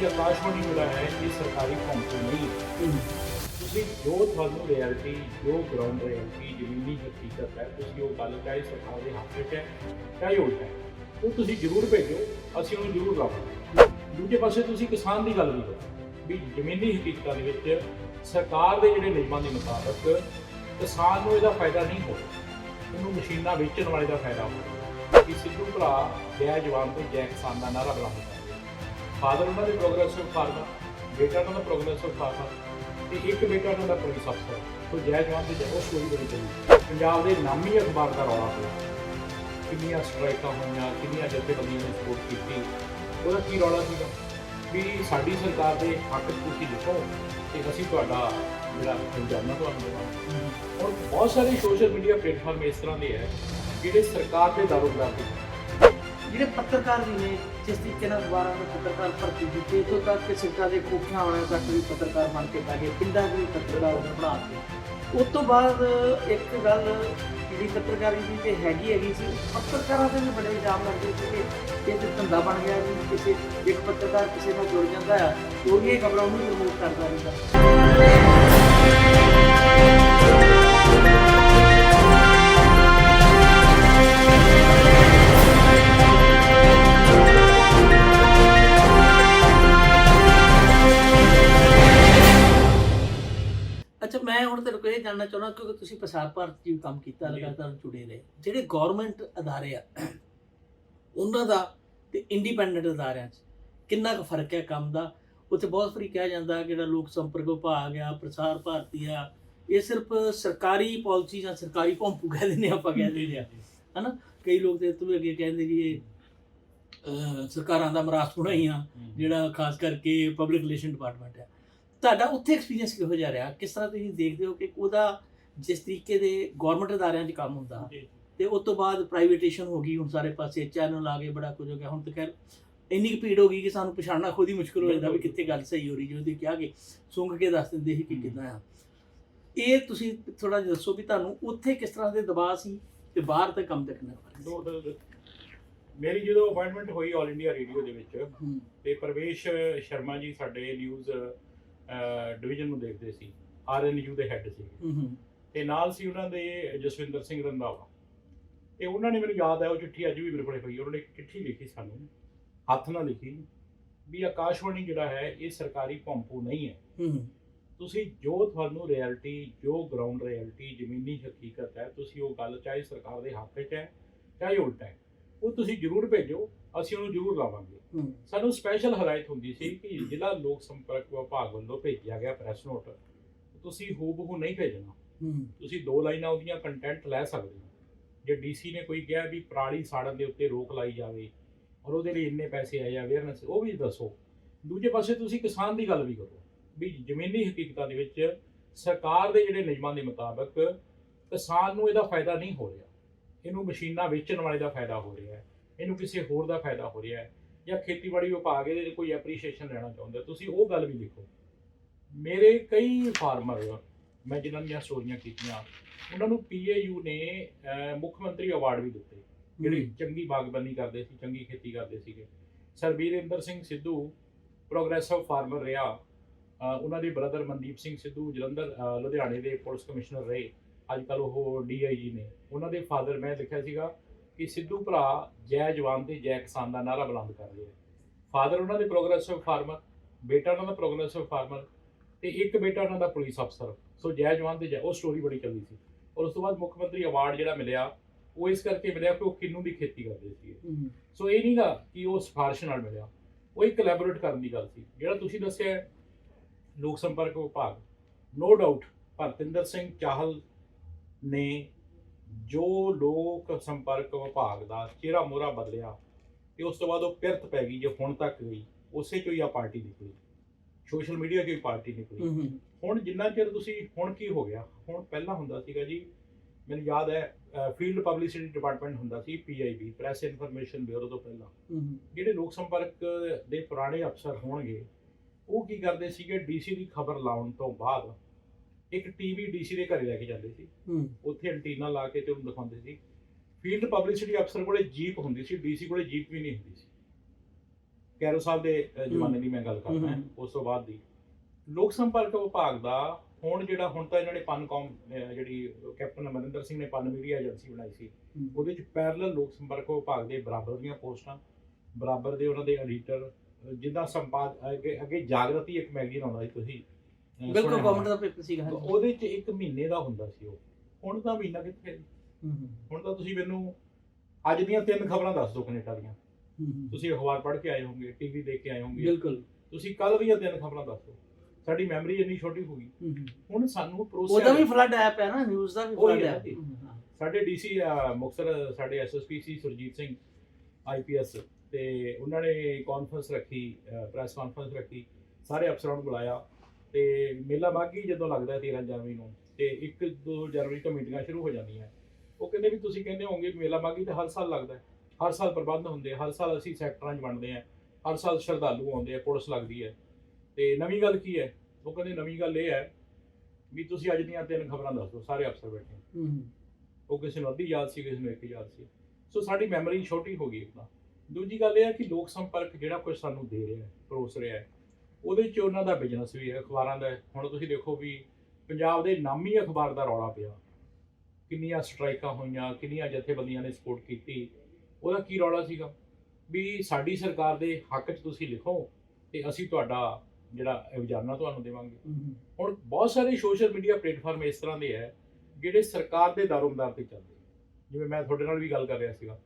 ਵੀ ਆਕਾਸ਼ਵਾਣੀ ਜਿਹੜਾ ਹੈ ਇਹ ਸਰਕਾਰੀ ਕੰਪਨੀ ਨਹੀਂ। ਹੈ। ਤੁਸੀਂ ਜੋ ਤੁਹਾਨੂੰ ਰਿਐਲਿਟੀ ਜੋ ਗਰਾਊਂਡ ਰਿਐਲਿਟੀ ਜ਼ਮੀਨੀ ਹਕੀਕਤ ਹੈ ਤੁਸੀਂ ਉਹ ਗੱਲ ਚਾਹੇ ਸਰਕਾਰ ਦੇ ਹੱਕ ਵਿੱਚ ਹੈ ਚਾਹੇ ਉਲਟ ਹੈ ਉਹ ਤੁਸੀਂ ਜ਼ਰੂਰ ਭੇਜੋ ਅਸੀਂ ਉਹਨੂੰ ਜ਼ਰੂਰ ਲਾਵਾਂਗੇ। ਦੂਜੇ ਪਾਸੇ ਤੁਸੀਂ ਕਿਸਾਨ ਦੀ ਗੱਲ ਵੀ ਕਰੋ ਵੀ ਜ਼ਮੀਨੀ ਹਕੀਕਤਾਂ ਦੇ ਵਿੱਚ ਸਰਕਾਰ ਦੇ ਜਿਹੜੇ ਨਿਯਮਾਂ ਦੇ ਮੁਤਾਬਕ ਕਿਸਾਨ ਨੂੰ ਇਹਦਾ ਫਾਇਦਾ ਨਹੀਂ ਹੋ ਰਿਹਾ ਉਹਨੂੰ ਮਸ਼ੀਨਾਂ ਵੇਚਣ ਵਾਲੇ ਦਾ ਫਾਇਦਾ ਹੋ ਰਿਹਾ ਕਿ ਸਿੱਧੂ ਭਰਾ ਜੈ ਜਵਾਨ ਤੇ ਜੈ ਕਿਸਾਨ ਦਾ ਨਾਰਾ ਬੁਲਾਉਂਦਾ ਫਾਦਰ ਉਹਨਾਂ ਦੇ ਪ੍ਰੋਗਰੈਸਿਵ ਫਾਰਮਰ ਬੇਟਾ ਉਹਨਾਂ ਦਾ ਪ੍ਰੋਗਰੈਸਿਵ ਫਾਰਮਰ ਤੇ ਇੱਕ ਬੇਟਾ ਉਹਨਾਂ ਦਾ ਪੁਲਿਸ ਅਫਸਰ ਸੋ ਜੈ ਜਵਾਨ ਤੇ ਜੈ ਉਹ ਸਟੋਰੀ ਬੜੀ ਚੰਗੀ ਪੰਜਾਬ ਦੇ ਨਾਮੀ ਅਖਬਾਰ ਦਾ ਰੌਲਾ ਪਿਆ। ਕਿੰਨੀਆਂ ਸਟ੍ਰਾਈਕਾਂ ਹੋਈਆਂ ਕਿੰਨੀਆਂ ਜਥੇਬੰਦੀਆਂ ਨੇ ਸਪੋਰਟ ਕੀਤੀ ਉਹਦਾ ਕੀ ਰੌਲਾ ਸੀਗਾ? ਵੀ ਸਾਡੀ ਸਰਕਾਰ ਦੇ ਹੱਕ ਤੁਸੀਂ ਲਿਖੋ ਤੇ ਅਸੀਂ ਤੁਹਾਡਾ ਜਿਹੜਾ ਜਾਨਣਾ ਤੁਹਾਨੂੰ ਦੇਵਾਂਗੇ। ਔਰ ਬਹੁਤ ਸਾਰੇ ਸੋਸ਼ਲ ਮੀਡੀਆ ਪਲੇਟਫਾਰਮ ਇਸ ਤਰ੍ਹਾਂ ਦੇ ਹੈ ਜਿਹੜੇ ਸਰਕਾਰ ਦੇ ਦਾਰੋਗਾਰ ਦੇ ਜਿਹੜੇ ਪੱਤਰਕਾਰ ਵੀ ਨੇ, ਜਿਸ ਤਰੀਕੇ ਨਾਲ ਅਖਬਾਰਾਂ ਨੂੰ ਪੱਤਰਕਾਰ ਭਰਤੀ ਦਿੱਤੀ ਇਥੋਂ ਤੱਕ ਕਿ ਸਿੱਟਾ ਦੇ ਕੋਠਿਆਂ ਵਾਲਿਆਂ ਤੱਕ ਵੀ ਪੱਤਰਕਾਰ ਬਣ ਕੇ ਪੈ ਗਏ, ਪਿੰਡਾਂ ਦੇ ਪੱਤਰਕਾਰ ਉਹਨੇ ਬਣਾ ਦਿੱਤੇ। ਉਸ ਤੋਂ ਬਾਅਦ ਇੱਕ ਗੱਲ ਜਿਹੜੀ ਪੱਤਰਕਾਰੀ ਦੀ ਤੇ ਹੈਗੀ ਹੈਗੀ ਸੀ, ਪੱਤਰਕਾਰਾਂ ਦੇ ਵੀ ਬੜੇ ਇਲਜ਼ਾਮ ਲੱਗਦੇ ਸੀ ਕਿ ਇਹ ਤੇ ਧੰਦਾ ਬਣ ਗਿਆ ਜੀ, ਕਿਸੇ ਇੱਕ ਪੱਤਰਕਾਰ ਕਿਸੇ ਨਾਲ ਜੁੜ ਜਾਂਦਾ ਆ ਤੇ ਉਹਦੀਆਂ ਖਬਰਾਂ ਉਹਨੂੰ ਰਿਮੂਵ ਕਰਦਾ ਰਹਿੰਦਾ ਅੱਛਾ ਮੈਂ ਹੁਣ ਤੇਰੇ ਕੋਲ ਇਹ ਜਾਣਨਾ ਚਾਹੁੰਦਾ ਕਿਉਂਕਿ ਤੁਸੀਂ ਪ੍ਰਸਾਰ ਭਾਰਤੀ ਵਿੱਚ ਕੰਮ ਕੀਤਾ ਜੀ। ਲਗਾਤਾਰ ਜੁੜੇ ਰਹੇ। ਜਿਹੜੇ ਗਵਰਨਮੈਂਟ ਅਦਾਰੇ ਆ ਉਹਨਾਂ ਦਾ ਤੇ ਇੰਡੀਪੈਂਡੈਂਟ ਅਦਾਰਿਆਂ 'ਚ ਕਿੰਨਾ ਕੁ ਫ਼ਰਕ ਹੈ ਕੰਮ ਦਾ? ਉੱਥੇ ਬਹੁਤ ਵਾਰੀ ਕਿਹਾ ਜਾਂਦਾ ਕਿ ਜਿਹੜਾ ਲੋਕ ਸੰਪਰਕ ਵਿਭਾਗ ਆ ਪ੍ਰਸਾਰ ਭਾਰਤੀ ਆ ਇਹ ਸਿਰਫ ਸਰਕਾਰੀ ਪਾਲਿਸੀ ਜਾਂ ਸਰਕਾਰੀ ਭੌਂਪੂ ਕਹਿ ਦਿੰਦੇ ਆ, ਆਪਾਂ ਕਹਿ ਦਿੰਦੇ ਆ ਹਨਾ? ਕਈ ਲੋਕ ਤੇ ਤੋਂ ਵੀ ਅੱਗੇ ਕਹਿੰਦੇ ਜੀ ਇਹ ਅਹ, ਸਰਕਾਰਾਂ ਦਾ ਮਰਾਸ ਹੀ ਆ ਜਿਹੜਾ ਖਾਸ ਕਰਕੇ ਪਬਲਿਕ ਰਿਲੇਸ਼ਨ ਡਿਪਾਰਟਮੈਂਟ ਹੈ ਤੁਹਾਡਾ ਉੱਥੇ ਐਕਸਪੀਰੀਅੰਸ ਕਿਹੋ ਜਿਹਾ ਰਿਹਾ? ਕਿਸ ਤਰ੍ਹਾਂ ਤੁਸੀਂ ਦੇਖਦੇ ਹੋ ਕਿ ਉਹਦਾ ਜਿਸ ਤਰੀਕੇ ਦੇ ਗਵਰਨਮੈਂਟ ਅਦਾਰਿਆਂ 'ਚ ਕੰਮ ਹੁੰਦਾ। ਤੇ ਉਸ ਤੋਂ ਬਾਅਦ ਪ੍ਰਾਈਵੇਟੇਸ਼ਨ ਹੋ ਗਈ ਹੁਣ ਸਾਰੇ ਪਾਸੇ ਚੈਨਲ ਆ ਗਏ ਬੜਾ ਕੁਝ ਹੋ ਗਿਆ। ਹੁਣ ਤਾਂ ਖੈਰ ਇੰਨੀ ਕੁ ਭੀੜ ਹੋ ਗਈ ਕਿ ਸਾਨੂੰ ਪਛਾਣਨਾ ਖੁਦ ਹੀ ਮੁਸ਼ਕਲ ਹੋ ਜਾਂਦਾ ਵੀ ਕਿੱਥੇ ਗੱਲ ਸਹੀ ਹੋ ਰਹੀ ਜਿਵੇਂ ਤੁਸੀਂ ਕਿਹਾ ਕਿ ਸੁੰਘ ਕੇ ਦੱਸ ਦਿੰਦੇ ਸੀ ਕਿ। ਕਿੱਦਾਂ ਆ। ਇਹ ਤੁਸੀਂ ਥੋੜਾ ਜਿਹਾ ਦੱਸੋ ਵੀ ਤੁਹਾਨੂੰ ਉੱਥੇ ਕਿਸ ਤਰ੍ਹਾਂ ਦੇ ਦਬਾਅ ਸੀ ਤੇ ਬਾਹਰ ਤੇ ਕੰਮ ਦੇਖਣਾ ਦੋ- ਮੇਰੀ ਜਦੋਂ ਅਪਾਇੰਟਮੈਂਟ ਹੋਈ 올 ਇੰਡੀਆ ਰੇਡੀਓ ਦੇ ਵਿੱਚ ਤੇ ਪ੍ਰਵੇਸ਼ ਸ਼ਰਮਾ ਜੀ ਸਾਡੇ ਨਿਊਜ਼ ਡਿਵੀਜ਼ਨ ਨੂੰ ਦੇਖਦੇ ਸੀ ਆਰਐਨਯੂ ਦੇ ਹੈੱਡ ਸੀ ਤੇ ਨਾਲ ਸੀ ਉਹਨਾਂ ਦੇ ਜਸਵਿੰਦਰ ਸਿੰਘ ਰੰਧਾਵਾ। ਤੇ ਉਹਨਾਂ ਨੇ ਮੈਨੂੰ ਯਾਦ ਹੈ ਉਹ ਚਿੱਠੀ ਅੱਜ ਵੀ ਮੇਰੇ ਕੋਲੇ ਪਈ। ਉਹਨਾਂ ਨੇ ਇੱਕ ਚਿੱਠੀ ਲਿਖੀ ਸਾਨੂੰ ਹੱਥ ਨਾਲ ਲਿਖੀ ਵੀ ਆਕਾਸ਼ਵਾਣੀ ਜਿਹੜਾ ਹੈ ਇਹ ਸਰਕਾਰੀ ਪੰਪੂ ਨਹੀਂ ਹੈ। ਤੁਸੀਂ ਜੋ ਤੁਹਾਨੂੰ ਰਿਐਲਿਟੀ ਜੋ ਗਰਾਊਂਡ ਰਿਐਲਿਟੀ ਜ਼ਮੀਨੀ ਹਕੀਕਤ ਹੈ ਤੁਸੀਂ ਉਹ ਗੱਲ ਚਾਹੇ ਸਰਕਾਰ ਦੇ ਹੱਕ 'ਚ ਹੈ ਚਾਹੇ ਉਲਟ ਹੈ ਉਹ ਤੁਸੀਂ ਜ਼ਰੂਰ ਭੇਜੋ। ਅਸੀਂ ਉਹਨੂੰ ਜ਼ਰੂਰ ਲਾਵਾਂਗੇ। ਸਾਨੂੰ ਸਪੈਸ਼ਲ ਹਦਾਇਤ ਹੁੰਦੀ ਸੀ ਕਿ ਜ਼ਿਲ੍ਹਾ ਲੋਕ ਸੰਪਰਕ ਵਿਭਾਗ ਵੱਲੋਂ ਭੇਜਿਆ ਗਿਆ ਪ੍ਰੈਸ ਨੋਟ ਤੁਸੀਂ ਹੂਬਹੂ ਨਹੀਂ ਭੇਜਣਾ। ਤੁਸੀਂ ਦੋ ਲਾਈਨਾਂ ਉਹਦੀਆਂ ਕੰਟੈਂਟ ਲੈ ਸਕਦੇ ਹੋ। ਜੇ ਡੀਸੀ ਨੇ ਕੋਈ ਕਿਹਾ ਵੀ ਪਰਾਲੀ ਸਾੜਨ ਦੇ ਉੱਤੇ ਰੋਕ ਲਾਈ ਜਾਵੇ ਔਰ ਉਹਦੇ ਲਈ ਇੰਨੇ ਪੈਸੇ ਆਏ ਅਵੇਅਰਨੈਸ ਉਹ ਵੀ ਦੱਸੋ। ਦੂਜੇ ਪਾਸੇ ਤੁਸੀਂ ਕਿਸਾਨ ਦੀ ਗੱਲ ਵੀ ਕਰੋ ਵੀ ਜ਼ਮੀਨੀ ਹਕੀਕਤਾਂ ਦੇ ਵਿੱਚ ਸਰਕਾਰ ਦੇ ਜਿਹੜੇ ਨਿਯਮਾਂ ਦੇ ਮੁਤਾਬਕ ਕਿਸਾਨ ਨੂੰ ਇਹਦਾ ਫਾਇਦਾ ਨਹੀਂ ਹੋ ਰਿਹਾ। ਇਹਨੂੰ ਮਸ਼ੀਨਾਂ ਵੇਚਣ ਵਾਲੇ ਦਾ ਫਾਇਦਾ ਹੋ ਰਿਹਾ। ਹੈ ਇਹਨੂੰ ਕਿਸੇ ਹੋਰ ਦਾ ਫਾਇਦਾ ਹੋ ਰਿਹਾ ਹੈ ਜਾਂ ਖੇਤੀਬਾੜੀ ਵਿਭਾਗ ਇਹਦੇ 'ਚ ਕੋਈ ਐਪਰੀਸ਼ੀਏਸ਼ਨ ਲੈਣਾ ਚਾਹੁੰਦਾ ਤੁਸੀਂ ਉਹ ਗੱਲ ਵੀ ਲਿਖੋ ਮੇਰੇ ਕਈ ਫਾਰਮਰ ਮੈਂ ਜਿਨ੍ਹਾਂ ਦੀਆਂ ਸਟੋਰੀਆਂ ਕੀਤੀਆਂ ਉਹਨਾਂ ਨੂੰ ਪੀਏਯੂ ਨੇ ਮੁੱਖ ਮੰਤਰੀ ਅਵਾਰਡ ਵੀ ਦਿੱਤੇ। ਜਿਹੜੇ ਚੰਗੀ ਬਾਗਬਾਨੀ ਕਰਦੇ ਸੀ ਚੰਗੀ ਖੇਤੀ ਕਰਦੇ ਸੀਗੇ। Sir Virender Singh Sidhu progressive farmer ਰਿਹਾ। ਉਹਨਾਂ ਦੇ ਬ੍ਰਦਰ ਮਨਦੀਪ ਸਿੰਘ ਸਿੱਧੂ ਜਲੰਧਰ ਲੁਧਿਆਣੇ ਦੇ ਪੁਲਿਸ ਕਮਿਸ਼ਨਰ ਰਹੇ। ਅੱਜ ਕੱਲ ਉਹ ਡੀਆਈਜੀ ਨੇ। ਉਹਨਾਂ ਦੇ ਫਾਦਰ ਮੈਂ ਲਿਖਿਆ ਸੀਗਾ ਕਿ ਸਿੱਧੂ ਭਰਾ ਜੈ ਜਵਾਨ ਤੇ ਜੈ ਕਿਸਾਨ ਦਾ ਨਾਰਾ ਬੁਲੰਦ ਕਰ ਰਹੇ ਆ ਫਾਦਰ ਉਹਨਾਂ ਦੇ ਪ੍ਰੋਗਰੈਸਿਵ ਫਾਰਮਰ ਬੇਟਾ ਉਹਨਾਂ ਦਾ ਪ੍ਰੋਗਰੈਸਿਵ ਫਾਰਮਰ ਤੇ ਇੱਕ ਬੇਟਾ ਉਹਨਾਂ ਦਾ ਪੁਲਿਸ ਅਫਸਰ ਸੋ ਜੈ ਜਵਾਨ ਤੇ ਜੈ ਉਹ ਸਟੋਰੀ ਬੜੀ ਚੱਲੀ ਸੀ। ਔਰ ਉਸ ਤੋਂ ਬਾਅਦ ਮੁੱਖ ਮੰਤਰੀ ਅਵਾਰਡ ਜਿਹੜਾ ਮਿਲਿਆ ਉਹ ਇਸ ਕਰਕੇ ਮਿਲਿਆ ਕਿ ਉਹ ਕਿੰਨੂ ਦੀ ਖੇਤੀ ਕਰਦੇ ਸੀ ਸੋ ਇਹ ਨਹੀਂਗਾ ਕਿ ਉਹ ਸਿਫਾਰਿਸ਼ ਨਾਲ ਮਿਲਿਆ। ਉਹ ਇੱਕ ਕੋਲੈਬੋਰੇਟ ਕਰਨ ਦੀ ਗੱਲ ਸੀ। ਜਿਹੜਾ ਤੁਸੀਂ ਦੱਸਿਆ ਲੋਕ ਸੰਪਰਕ ਵਿਭਾਗ ਨੋ ਡਾਊਟ ਭਰਤਿੰਦਰ ਸਿੰਘ ਚਾਹਲ ਨੇ ਜੋ ਲੋਕ ਸੰਪਰਕ ਵਿਭਾਗ ਦਾ ਚਿਹਰਾ ਮੋਹਰਾ ਬਦਲਿਆ ਤੇ ਉਸ ਤੋਂ ਬਾਅਦ ਉਹ ਪਿਰਤ ਪੈ ਗਈ ਜੇ ਹੁਣ ਤੱਕ ਗਈ ਉਸੇ ਚੋਂ ਹੀ ਆ ਪਾਰਟੀ ਨਿਕਲੀ। ਸੋਸ਼ਲ ਮੀਡੀਆ ਦੀ ਪਾਰਟੀ ਨਿਕਲੀ। ਹੁਣ ਜਿੰਨਾ ਚਿਰ ਤੁਸੀਂ ਹੁਣ ਕੀ ਹੋ ਗਿਆ? ਹੁਣ ਪਹਿਲਾਂ ਹੁੰਦਾ ਸੀਗਾ ਜੀ ਮੈਨੂੰ ਯਾਦ ਹੈ ਫੀਲਡ ਪਬਲਿਸਿਟੀ ਡਿਪਾਰਟਮੈਂਟ ਹੁੰਦਾ ਸੀ ਪੀਆਈਬੀ ਪ੍ਰੈਸ ਇਨਫੋਰਮੇਸ਼ਨ ਬਿਊਰੋ ਤੋਂ ਪਹਿਲਾਂ। ਜਿਹੜੇ ਲੋਕ ਸੰਪਰਕ ਦੇ ਪੁਰਾਣੇ ਅਫਸਰ ਹੋਣਗੇ ਉਹ ਕੀ ਕਰਦੇ ਸੀਗੇ? ਡੀਸੀ ਦੀ ਖਬਰ ਲਾਉਣ ਤੋਂ ਬਾਅਦ ਇੱਕ ਟੀਵੀ ਡੀਸੀ ਦੇ ਘਰੇ ਲੈ ਕੇ ਜਾਂਦੇ ਸੀ। ਹੂੰ। ਉੱਥੇ ਐਂਟੀਨਾ ਲਾ ਕੇ ਤੇ ਉਹਨੂੰ ਦਿਖਾਉਂਦੇ ਸੀ। ਫੀਲਡ ਪਬਲਿਸਿਟੀ ਅਫਸਰ ਕੋਲੇ ਜੀਪ ਹੁੰਦੀ ਸੀ ਡੀਸੀ ਕੋਲੇ ਜੀਪ ਵੀ ਨਹੀਂ ਹੁੰਦੀ ਸੀ। ਕੈਰੋ ਸਾਹਿਬ ਦੇ ਅ, ਜ਼ਮਾਨੇ ਦੀ ਮੈਂ ਗੱਲ ਕਰਦਾ ਹਾਂ। ਉਸ ਤੋਂ ਬਾਅਦ ਦੀ। ਲੋਕ ਸੰਪਰਕ ਵਿਭਾਗ ਦਾ ਹੁਣ ਜਿਹੜਾ ਹੁਣ ਤਾਂ ਇਹਨਾਂ ਨੇ ਪਨਕੌਮ ਅ, ਜਿਹੜੀ ਕੈਪਟਨ ਅਮਰਿੰਦਰ ਸਿੰਘ ਨੇ ਪਨ ਮੀਡੀਆ ਏਜੰਸੀ ਬਣਾਈ ਸੀ ਉਹਦੇ ਚ ਪੈਰਲਲ ਲੋਕ ਸੰਪਰਕ ਵਿਭਾਗ ਦੇ ਬਰਾਬਰ ਦੀਆਂ ਪੋਸਟਾਂ ਬਰਾਬਰ ਦੇ ਉਹਨਾਂ ਦੇ ਐਡੀਟਰ ਜਿੱਦਾਂ ਸੰਪਾਦ ਅੱਗੇ ਅੱਗੇ ਜਾਗਰਤੀ ਇੱਕ ਮੈਗਜ਼ੀਨ ਆਉਂਦਾ ਸੀ ਤੁਸੀਂ ਬਿਲਕੁਲ ਗਵਰਨਮੈਂਟ। ਦਾ ਪੇਪਰ ਸੀਗਾ ਹਾਂਜੀ। ਉਹਦੇ ਚ ਇੱਕ ਮਹੀਨੇ ਦਾ ਹੁੰਦਾ ਸੀ ਉਹ। ਹੁਣ ਤਾਂ ਮਹੀਨਾ ਕਿੱਥੇ ਹੂੰ, ਹੂੰ, ਹੁਣ ਤਾਂ ਤੁਸੀਂ ਮੈਨੂੰ ਅੱਜ ਦੀਆਂ ਤਿੰਨ ਖਬਰਾਂ ਦੱਸ ਦਿਓ ਕੈਨੇਡਾ ਦੀਆਂ। ਹੂੰ। ਤੁਸੀਂ ਅਖਬਾਰ ਪੜ੍ਹ ਕੇ ਆਏ ਹੋਵੋਗੇ ਟੀਵੀ ਦੇਖ ਕੇ ਆਏ ਹੋਵੋਗੇ। ਬਿਲਕੁਲ। ਤੁਸੀਂ ਕੱਲ ਦੀਆਂ ਤਿੰਨ ਖਬਰਾਂ ਦੱਸ ਦਿਓ। ਸਾਡੀ ਮੈਮਰੀ ਇੰਨੀ ਛੋਟੀ ਹੋ ਗਈ। ਹੂੰ, ਹੂੰ। ਹੁਣ ਸਾਨੂੰ ਉਹਦਾ ਵੀ ਫਲੱਡ ਐਪ ਹੈ ਨਾ ਨਿਊਜ਼ ਦਾ ਵੀ ਫਲੱਡ ਹਾਂ। ਸਾਡੇ ਡੀਸੀ ਮੁਕਤਸਰ ਸਾਡੇ ਐਸਐਸਪੀ ਸੀ ਸੁਰਜੀਤ ਸਿੰਘ ਆਈਪੀਐਸ ਤੇ ਉਹਨਾਂ ਨੇ ਕਾਨਫਰੰਸ ਰੱਖੀ ਪ੍ਰੈਸ ਕਾਨਫਰੰਸ ਰੱਖੀ। ਸਾਰੇ ਅਫਸਰਾਂ ਨੂੰ ਬੁਲਾਇਆ। ਤੇ ਮੇਲਾ ਮਾਗੀ ਜਦੋਂ ਲੱਗਦਾ ਹੈ 13 ਜਨਵਰੀ ਨੂੰ ਤੇ 1 2 ਜਨਵਰੀ ਤੋਂ ਮੀਟਿੰਗਾਂ ਸ਼ੁਰੂ ਹੋ ਜਾਂਦੀਆਂ ਉਹ ਕਹਿੰਦੇ ਵੀ ਤੁਸੀਂ ਕਹਿੰਦੇ ਹੋਵੋਗੇ ਮੇਲਾ ਮਾਗੀ ਤਾਂ ਹਰ ਸਾਲ ਲੱਗਦਾ ਹੈ। ਹਰ ਸਾਲ ਪ੍ਰਬੰਧ ਹੁੰਦੇ ਹਰ ਸਾਲ ਅਸੀਂ ਸੈਕਟਰਾਂ 'ਚ ਵੰਡਦੇ ਆ ਹਰ ਸਾਲ ਸ਼ਰਧਾਲੂ ਆਉਂਦੇ ਆ ਪੁਲਿਸ ਲੱਗਦੀ ਹੈ। ਤੇ ਨਵੀਂ ਗੱਲ ਕੀ ਹੈ? ਉਹ ਕਹਿੰਦੇ ਨਵੀਂ ਗੱਲ ਇਹ ਹੈ ਵੀ ਤੁਸੀਂ ਅੱਜ ਦੀਆਂ ਤਿੰਨ ਖਬਰਾਂ ਦੱਸ ਦਿਓ ਸਾਰੇ ਅਫਸਰ ਬੈਠੇ। ਉਹ ਕਿਸੇ ਨੂੰ ਅੱਧੀ ਯਾਦ ਸੀ ਕਿਸੇ ਨੂੰ ਇੱਕ ਯਾਦ ਸੀ। ਸੋ ਸਾਡੀ ਮੈਮਰੀ ਛੋਟੀ ਹੋ ਗਈ ਆਪਣਾ। ਦੂਜੀ ਗੱਲ ਇਹ ਹੈ ਕਿ ਲੋਕ ਸੰਪਰਕ ਜਿਹੜਾ ਕੁਝ ਸਾਨੂੰ ਦੇ ਰਿਹਾ ਹੈ ਪਰੋਸ ਰਿਹਾ ਹੈ ਉਹਦੇ 'ਚ ਉਹਨਾਂ ਦਾ ਬਿਜ਼ਨਸ ਵੀ ਹੈ ਅਖਬਾਰਾਂ ਦਾ। ਹੁਣ ਤੁਸੀਂ ਦੇਖੋ ਵੀ ਪੰਜਾਬ ਦੇ ਨਾਮੀ ਅਖਬਾਰ ਦਾ ਰੌਲਾ ਪਿਆ। ਕਿੰਨੀਆਂ ਸਟ੍ਰਾਈਕਾਂ ਹੋਈਆਂ ਕਿੰਨੀਆਂ ਜਥੇਬੰਦੀਆਂ ਨੇ ਸਪੋਰਟ ਕੀਤੀ। ਉਹਦਾ ਕੀ ਰੌਲਾ ਸੀਗਾ? ਵੀ ਸਾਡੀ ਸਰਕਾਰ ਦੇ ਹੱਕ 'ਚ ਤੁਸੀਂ ਲਿਖੋ ਤੇ ਅਸੀਂ ਤੁਹਾਡਾ ਜਿਹੜਾ ਰੋਜ਼ਾਨਾ ਤੁਹਾਨੂੰ ਦੇਵਾਂਗੇ। ਹੁਣ ਬਹੁਤ ਸਾਰੇ ਸੋਸ਼ਲ ਮੀਡੀਆ ਪਲੇਟਫਾਰਮ ਇਸ ਤਰ੍ਹਾਂ ਦੇ ਹੈ ਜਿਹੜੇ ਸਰਕਾਰ ਦੇ ਦਾਰੋਮਦਾਰ ਤੇ ਚੱਲਦੇ। ਜਿਵੇਂ ਮੈਂ ਤੁਹਾਡੇ ਨਾਲ ਵੀ ਗੱਲ ਕਰ ਰਿਹਾ ਸੀਗਾ।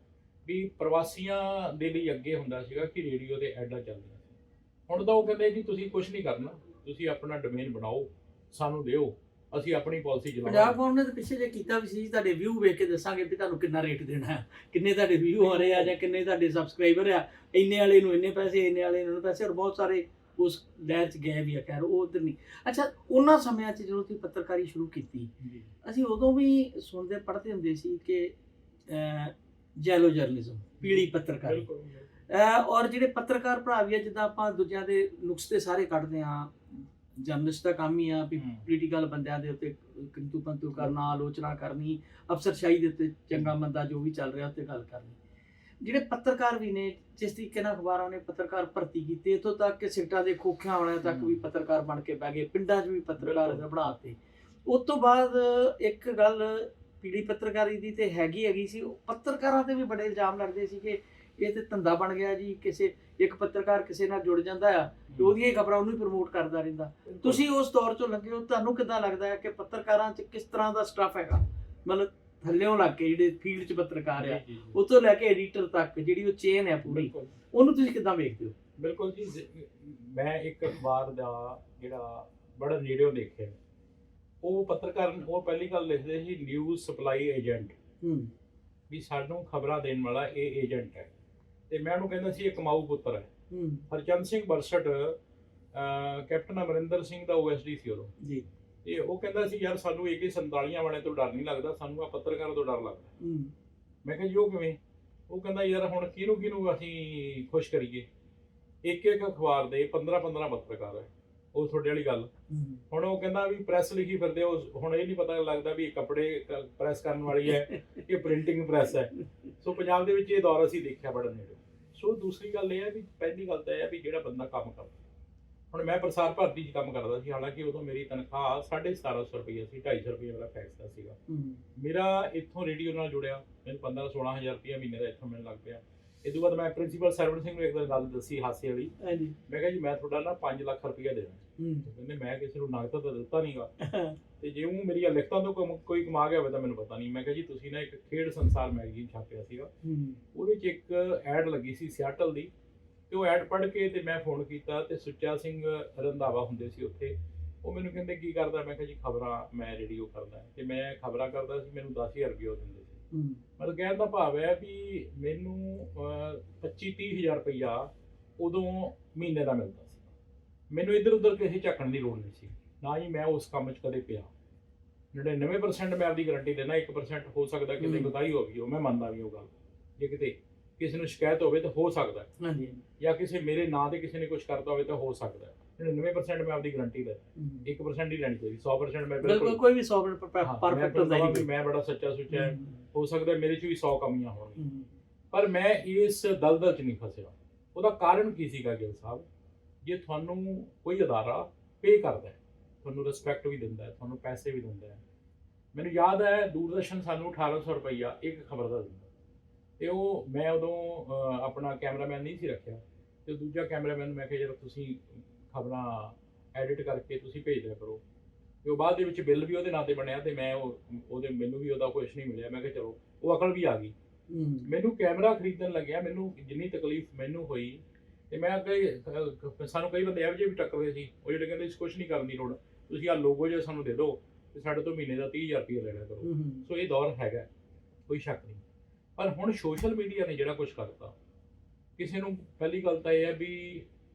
ਵੀ ਪ੍ਰਵਾਸੀਆਂ ਦੇ ਲਈ ਅੱਗੇ ਹੁੰਦਾ ਸੀਗਾ ਕਿ ਰੇਡੀਓ ਤੇ ਐਡਾਂ ਚੱਲਦੀਆਂ ਹੁਣ ਤਾਂ ਉਹ ਕਹਿੰਦੇ ਜੀ ਤੁਸੀਂ ਕੁਝ ਨਹੀਂ ਕਰਨਾ। ਤੁਸੀਂ ਆਪਣਾ ਡੋਮੇਨ ਬਣਾਓ ਸਾਨੂੰ ਦਿਓ। ਅਸੀਂ ਆਪਣੀ ਪਾਲਿਸੀ ਪੰਜਾਬ ਚਲਾਵਾਂਗੇ ਫੋਨ ਨੇ ਤਾਂ ਪਿੱਛੇ ਜੇ ਕੀਤਾ ਵੀ ਸੀ ਤੁਹਾਡੇ ਵਿਊ ਵੇਖ ਕੇ ਦੱਸਾਂਗੇ ਵੀ ਤੁਹਾਨੂੰ ਕਿੰਨਾ ਰੇਟ ਦੇਣਾ ਹੈ। ਕਿੰਨੇ ਤੁਹਾਡੇ ਵਿਊ ਆ ਰਹੇ ਆ ਜਾਂ ਕਿੰਨੇ ਤੁਹਾਡੇ ਸਬਸਕ੍ਰਾਈਬਰ ਆ। ਇੰਨੇ ਵਾਲੇ ਨੂੰ ਇੰਨੇ ਪੈਸੇ ਇੰਨੇ ਵਾਲੇ ਨੂੰ ਇੰਨੇ ਪੈਸੇ ਔਰ ਬਹੁਤ ਸਾਰੇ ਉਸ ਦਾਇਰ ਚ ਗਏ ਵੀ ਆ ਖੈਰ ਉਹ ਉਧਰ ਨਹੀਂ। ਅੱਛਾ ਉਹਨਾਂ ਸਮਿਆਂ 'ਚ ਜਦੋਂ ਤੁਸੀਂ ਪੱਤਰਕਾਰੀ ਸ਼ੁਰੂ ਕੀਤੀ ਅਸੀਂ ਉਦੋਂ ਵੀ ਸੁਣਦੇ ਪੜ੍ਹਦੇ ਹੁੰਦੇ ਸੀ ਕਿ ਜੈਲੋ ਜਰਨਲਿਜ਼ਮ ਪੀਲੀ ਪੱਤਰਕਾਰੀ। ਬਿਲਕੁਲ। ਔਰ ਜਿਹੜੇ ਪੱਤਰਕਾਰ ਭਰਾ ਵੀ ਆ ਜਿੱਦਾਂ ਆਪਾਂ ਦੂਜਿਆਂ ਦੇ ਨੁਕਸ ਤੇ ਸਾਰੇ ਕੱਢਦੇ ਆ ਜਰਨਲਿਸਟ ਦਾ ਕੰਮ ਹੀ ਆ ਵੀ। ਪੋਲੀਟੀਕਲ ਬੰਦਿਆਂ ਦੇ ਉੱਤੇ ਕਿੰਤੂ ਪੰਤੂ ਕਰਨਾ ਆਲੋਚਨਾ ਕਰਨੀ ਅਫਸਰਸ਼ਾਹੀ ਦੇ ਉੱਤੇ ਚੰਗਾ ਮੰਦਾ ਜੋ ਵੀ ਚੱਲ ਰਿਹਾ ਉੱਤੇ ਗੱਲ ਕਰਨੀ ਜਿਹੜੇ ਪੱਤਰਕਾਰ ਵੀ ਨੇ ਜਿਸ ਤਰੀਕੇ ਨਾਲ ਅਖਬਾਰਾਂ ਨੇ ਪੱਤਰਕਾਰ ਭਰਤੀ ਕੀਤੀ ਇੱਥੋਂ ਤੱਕ ਕਿ ਸਿੱਟਾਂ ਦੇ ਖੋਖਿਆਂ ਵਾਲਿਆਂ ਤੱਕ। ਵੀ ਪੱਤਰਕਾਰ ਬਣ ਕੇ ਬਹਿ ਗਏ ਪਿੰਡਾਂ 'ਚ ਵੀ ਪੱਤਰਕਾਰ। ਬਣਾਤੇ ਉਸ ਤੋਂ ਬਾਅਦ ਇੱਕ ਗੱਲ ਪੀੜੀ ਪੱਤਰਕਾਰੀ ਦੀ ਤੇ ਹੈਗੀ ਹੈਗੀ ਸੀ ਉਹ ਪੱਤਰਕਾਰਾਂ ਤੇ ਵੀ ਬੜੇ ਇਲਜ਼ਾਮ ਲੱਗਦੇ ਸੀ ਕਿ ਇਹ ਤੇ ਧੰਦਾ ਬਣ ਗਿਆ ਜੀ ਕਿਸੇ ਇੱਕ ਪੱਤਰਕਾਰ ਕਿਸੇ ਨਾਲ ਜੁੜ ਜਾਂਦਾ ਆ ਤੇ ਉਹਦੀਆਂ ਹੀ ਖਬਰਾਂ ਉਹਨੂੰ ਹੀ ਪ੍ਰਮੋਟ ਕਰਦਾ ਰਹਿੰਦਾ। ਤੁਸੀਂ ਉਸ ਦੌਰ ਚੋਂ ਲੰਘੇ ਹੋ ਤੁਹਾਨੂੰ ਕਿਦਾਂ ਲੱਗਦਾ ਹੈ ਕਿ ਪੱਤਰਕਾਰਾਂ 'ਚ ਕਿਸ ਤਰ੍ਹਾਂ ਦਾ ਸਟਾਫ ਹੈਗਾ? ਮਤਲਬ ਥੱਲੇੋਂ ਲੱਗ ਕੇ ਜਿਹੜੇ ਫੀਲਡ 'ਚ ਪੱਤਰਕਾਰ ਆ। ਉਤੋਂ ਲੈ ਕੇ ਐਡੀਟਰ ਤੱਕ ਜਿਹੜੀ ਉਹ ਚੇਨ ਹੈ ਪੂਰੀ ਉਹਨੂੰ ਤੁਸੀਂ ਕਿਦਾਂ ਵੇਖਦੇ ਹੋ? ਬਿਲਕੁਲ ਜੀ ਜ- ਮੈਂ ਇੱਕ ਅਖਬਾਰ ਦਾ ਜਿਹੜਾ ਬੜਾ ਨੇੜਿਓਂ ਦੇਖਿਆ। ਉਹ ਪੱਤਰਕਾਰ ਉਹ ਪਹਿਲੀ ਗੱਲ ਲਿਖਦੇ ਸੀ ਨਿਊਜ਼ ਸਪਲਾਈ ਏਜੰਟ ਹੂੰ। ਵੀ ਸਾਨੂੰ ਖਬਰਾਂ ਦੇਣ ਵਾਲਾ ਇਹ ਏਜੰਟ ਹੈ। ਤੇ ਮੈਂ ਉਹਨੂੰ ਕਹਿੰਦਾ ਸੀ ਇਹ ਕਮਾਊ ਪੁੱਤਰ ਹੈ। ਹੂੰ। ਹਰਚੰਦ ਸਿੰਘ ਬਰਸਟ ਕੈਪਟਨ ਅਮਰਿੰਦਰ ਸਿੰਘ ਦਾ ਓਐਸਡੀ ਸੀ ਉਦੋਂ। ਜੀ। ਤੇ ਉਹ ਕਹਿੰਦਾ ਸੀ ਯਾਰ ਸਾਨੂੰ AK 47 ਵਾਲੇ ਤੋਂ ਡਰ ਨਹੀਂ ਲੱਗਦਾ ਸਾਨੂੰ ਆ ਪੱਤਰਕਾਰਾਂ ਤੋਂ ਡਰ ਲੱਗਦਾ ਹੂੰ। ਮੈਂ ਕਿਹਾ ਜੀ ਉਹ ਕਿਵੇਂ? ਉਹ ਕਹਿੰਦਾ ਯਾਰ ਹੁਣ ਕਿਹਨੂੰ ਕਿਹਨੂੰ ਅਸੀਂ ਖੁਸ਼ ਕਰੀਏ? ਇੱਕ ਇੱਕ ਅਖਬਾਰ ਦੇ 15 15 ਪੱਤਰਕਾਰ ਹੈ। ਉਹ ਤੁਹਾਡੇ ਵਾਲੀ ਗੱਲ। ਹੁਣ ਉਹ ਕਹਿੰਦਾ ਵੀ ਪ੍ਰੈਸ ਲਿਖੀ ਫਿਰਦੇ ਉਹ ਹੁਣ ਇਹ ਨਹੀਂ ਪਤਾ ਲੱਗਦਾ ਵੀ ਇਹ ਕੱਪੜੇ ਪ੍ਰੈਸ ਕਰਨ ਵਾਲੀ ਹੈ ਇਹ ਪ੍ਰਿੰਟਿੰਗ ਪ੍ਰੈਸ ਹੈ। ਸੋ ਪੰਜਾਬ ਦੇ ਵਿੱਚ ਇਹ ਦੌਰ ਅਸੀਂ ਦੇਖਿਆ ਬੜਾ ਨੇੜੇ। ਸੋ ਦੂਸਰੀ ਗੱਲ ਇਹ ਹੈ ਵੀ ਪਹਿਲੀ ਗੱਲ ਤਾਂ ਇਹ ਹੈ ਵੀ ਜਿਹੜਾ ਬੰਦਾ ਕੰਮ ਕਰਦਾ ਹੁਣ ਮੈਂ ਪ੍ਰਸਾਰ ਭਾਰਤੀ 'ਚ ਕੰਮ ਕਰਦਾ ਸੀ ਹਾਲਾਂਕਿ ਉਦੋਂ ਮੇਰੀ ਤਨਖਾਹ 1750 ਰੁਪਏ ਸੀ 250 ਰੁਪਏ ਮੇਰਾ ਟੈਕਸ ਦਾ ਸੀਗਾ। ਮੇਰਾ ਇੱਥੋਂ ਰੇਡੀਓ ਨਾਲ ਜੁੜਿਆ ਮੈਨੂੰ 15 16000 ਰੁਪਏ ਮਹੀਨੇ ਦਾ ਇੱਥੋਂ ਮਿਲਣ ਲੱਗ ਪਿਆ। ਇਹ ਤੋਂ ਬਾਅਦ ਮੈਂ ਪ੍ਰਿੰਸੀਪਲ ਸਰਵਣ ਸਿੰਘ ਨੂੰ ਇੱਕ ਦਿਨ ਗੱਲ ਦੱਸੀ ਹਾਸੇ ਵਾਲੀ। ਹਾਂਜੀ। ਮੈਂ ਕਿਹਾ ਜੀ ਮੈਂ ਤੁਹਾਡਾ ਨਾ 5 ਲੱਖ ਰੁਪਏ ਦੇਣਾ। ਹੂੰ। ਤੇ ਕਹਿੰਦੇ ਮੈਂ ਕਿਸੇ ਨੂੰ ਨਗਦ ਤਾਂ ਦਿੱਤਾ ਨਹੀਂਗਾ ਤੇ ਜੇ ਉਹ ਮੇਰੀਆਂ ਲਿਖਤਾਂ ਤੋਂ ਕੰਮ- ਕੋਈ ਕਮਾ ਗਿਆ ਹੋਵੇ ਤਾਂ ਮੈਨੂੰ ਪਤਾ ਨਹੀਂ ਮੈਂ ਕਿਹਾ ਜੀ ਤੁਸੀਂ ਨਾ ਇੱਕ ਖੇਡ ਸੰਸਾਰ ਮੈਗਜ਼ੀਨ ਛਾਪਿਆ ਸੀਗਾ। ਹੂੰ। ਉਹਦੇ 'ਚ ਇੱਕ ਐਡ ਲੱਗੀ ਸੀ ਸਿਆਟਲ ਦੀ। ਤੇ ਉਹ ਐਡ ਪੜ੍ਹ ਕੇ ਤੇ ਮੈਂ ਫੋਨ ਕੀਤਾ ਤੇ ਸੁੱਚਾ ਸਿੰਘ ਰੰਧਾਵਾ ਹੁੰਦੇ ਸੀ ਉੱਥੇ। ਉਹ ਮੈਨੂੰ ਕਹਿੰਦੇ ਕੀ ਕਰਦਾ? ਮੈਂ ਕਿਹਾ ਜੀ ਖਬਰਾਂ ਮੈਂ ਰੇਡੀਓ ਕਰਦਾ। ਤੇ ਮੈਂ ਖਬਰਾਂ ਕਰਦਾ ਸੀ ਮੈਨੂੰ 10000 ਰੁਪਏ ਉਹ ਦਿੰਦੇ ਸੀ। ਹੂੰ। ਮਤਲਬ ਕਹਿਣ ਦਾ ਭਾਵ ਹੈ ਵੀ ਮੈਨੂੰ 25 ਹਜ਼ਾਰ ਰੁਪਈਆ ਉਦੋਂ ਮਹੀਨੇ ਦਾ ਮਿਲਦਾ। ਮੈਨੂੰ ਇੱਧਰ ਉੱਧਰ ਕਿਸੇ ਝੱਕਣ ਦੀ ਲੋੜ ਨਹੀਂ ਸੀ। ਨਾ ਹੀ ਮੈਂ ਉਸ ਕੰਮ 'ਚ ਕਦੇ ਪਿਆ। 99% ਮੈਂ ਆਪਦੀ ਗਾਰੰਟੀ ਦੇਣਾ 1% ਹੋ ਸਕਦਾ ਕਿਤੇ। ਗੁਤਾਈ ਹੋ ਗਈ ਹੋ ਮੈਂ ਮੰਨਦਾ ਵੀ ਉਹ ਗੱਲ। ਜੇ ਕਿਤੇ ਕਿਸੇ ਨੂੰ ਸ਼ਿਕਾਇਤ ਹੋਵੇ ਤਾਂ ਹੋ ਸਕਦਾ। ਹਾਂਜੀ ਜਾਂ ਕਿਸੇ ਮੇਰੇ ਨਾਂ ਤੇ ਕਿਸੇ ਨੇ ਕੁਝ ਕਰਤਾ ਹੋਵੇ ਤਾਂ ਹੋ ਸਕਦਾ ਹੈ। 99% ਮੈਂ ਆਪਦੀ ਗਾਰੰਟੀ ਹੂੰ। 1% ਹੀ ਲੈਣੀ ਚਾਹੀਦੀ 100% ਮੈਂ ਬਿਲਕੁਲ ਕੋਈ ਵੀ 100 ਹਾਂ, ਮੈਂ ਪਰਫੈਕਟ ਹੁੰਦਾ ਕਹਾਂ ਹੀ ਵੀ ਮੈਂ ਬੜਾ ਸੱਚਾ ਸੁੱਚਾ ਹੈ। ਹੋ। ਸਕਦਾ ਮੇਰੇ 'ਚ ਵੀ 100 ਕਮੀਆਂ ਹੋਣਗੀਆਂ ਹੂੰ। ਪਰ ਮੈਂ ਇਸ ਦਲਦਲ 'ਚ ਨਹੀਂ ਫਸਿਆ। ਉਹਦਾ ਕਾਰਨ ਕੀ ਸੀਗਾ ਗਿੱਲ ਸਾਹਿਬ? ਜੇ ਤੁਹਾਨੂੰ ਕੋਈ ਅਦਾਰਾ ਪੇ ਕਰਦਾ ਹੈ ਤੁਹਾਨੂੰ ਰਿਸਪੈਕਟ ਵੀ ਦਿੰਦਾ ਹੈ ਤੁਹਾਨੂੰ ਪੈਸੇ ਵੀ ਦਿੰਦਾ ਹੈ ਮੈਨੂੰ ਯਾਦ ਹੈ ਦੂਰਦਰਸ਼ਨ ਸਾਨੂੰ 1800 ਰੁਪਈਆ ਇੱਕ ਖਬਰ ਦਾ ਦਿੰਦਾ। ਤੇ ਉਹ ਮੈਂ ਉਦੋਂ ਆਪਣਾ ਕੈਮਰਾਮੈਨ ਨਹੀਂ ਸੀ ਰੱਖਿਆ ਤੇ ਦੂਜਾ ਕੈਮਰਾਮੈਨ ਮੈਂ ਕਿਹਾ ਜਦੋਂ ਤੁਸੀਂ ਖਬਰਾਂ ਐਡਿਟ ਕਰਕੇ ਤੁਸੀਂ ਭੇਜ ਦਿਆ ਕਰੋ। ਤੇ ਉਹ ਬਾਅਦ ਦੇ ਵਿੱਚ ਬਿੱਲ ਵੀ ਉਹਦੇ ਨਾਂ ਤੇ ਬਣਿਆ ਤੇ ਮੈਂ ਉਹ ਉਹਦੇ ਮੈਨੂੰ ਵੀ ਉਹਦਾ ਕੁਝ ਨਹੀਂ ਮਿਲਿਆ। ਮੈਂ ਕਿਹਾ ਚਲੋ ਉਹ ਅਕਲ ਵੀ ਆ ਗਈ। ਮੈਨੂੰ ਕੈਮਰਾ ਖਰੀਦਣ ਲੱਗਿਆ ਮੈਨੂੰ ਜਿੰਨੀ ਤਕਲੀਫ ਮੈਨੂੰ ਹੋਈ ਤੇ ਮੈਂ ਅਹ, ਸਾਨੂੰ ਕਈ ਬੰਦੇ ਇਹੋ ਜਿਹੇ ਵੀ ਟੱਕਰਦੇ ਸੀ ਉਹ ਜਿਹੜੇ ਕਹਿੰਦੇ ਇਸ ਕੁਝ ਨਹੀਂ ਕਰਨ ਦੀ ਲੋੜ ਤੁਸੀਂ ਆ ਲੋਗੋ ਜਿਹਾ ਸਾਨੂੰ ਦੇ ਦਿਓ ਤੇ ਸਾਡੇ ਤੋਂ ਮਹੀਨੇ ਦਾ 30000 ਰੁਪਏ ਲੈ ਲਿਆ ਕਰੋ। ਸੋ ਇਹ ਦੌਰ ਹੈਗਾ ਕੋਈ ਸ਼ੱਕ ਨਹੀਂ। ਪਰ ਹੁਣ ਸੋਸ਼ਲ ਮੀਡੀਆ ਨੇ ਜਿਹੜਾ ਕੁਝ ਕਰਤਾ ਕਿਸੇ ਨੂੰ ਪਹਿਲੀ ਗੱਲ ਤਾਂ ਇਹ ਹੈ ਵੀ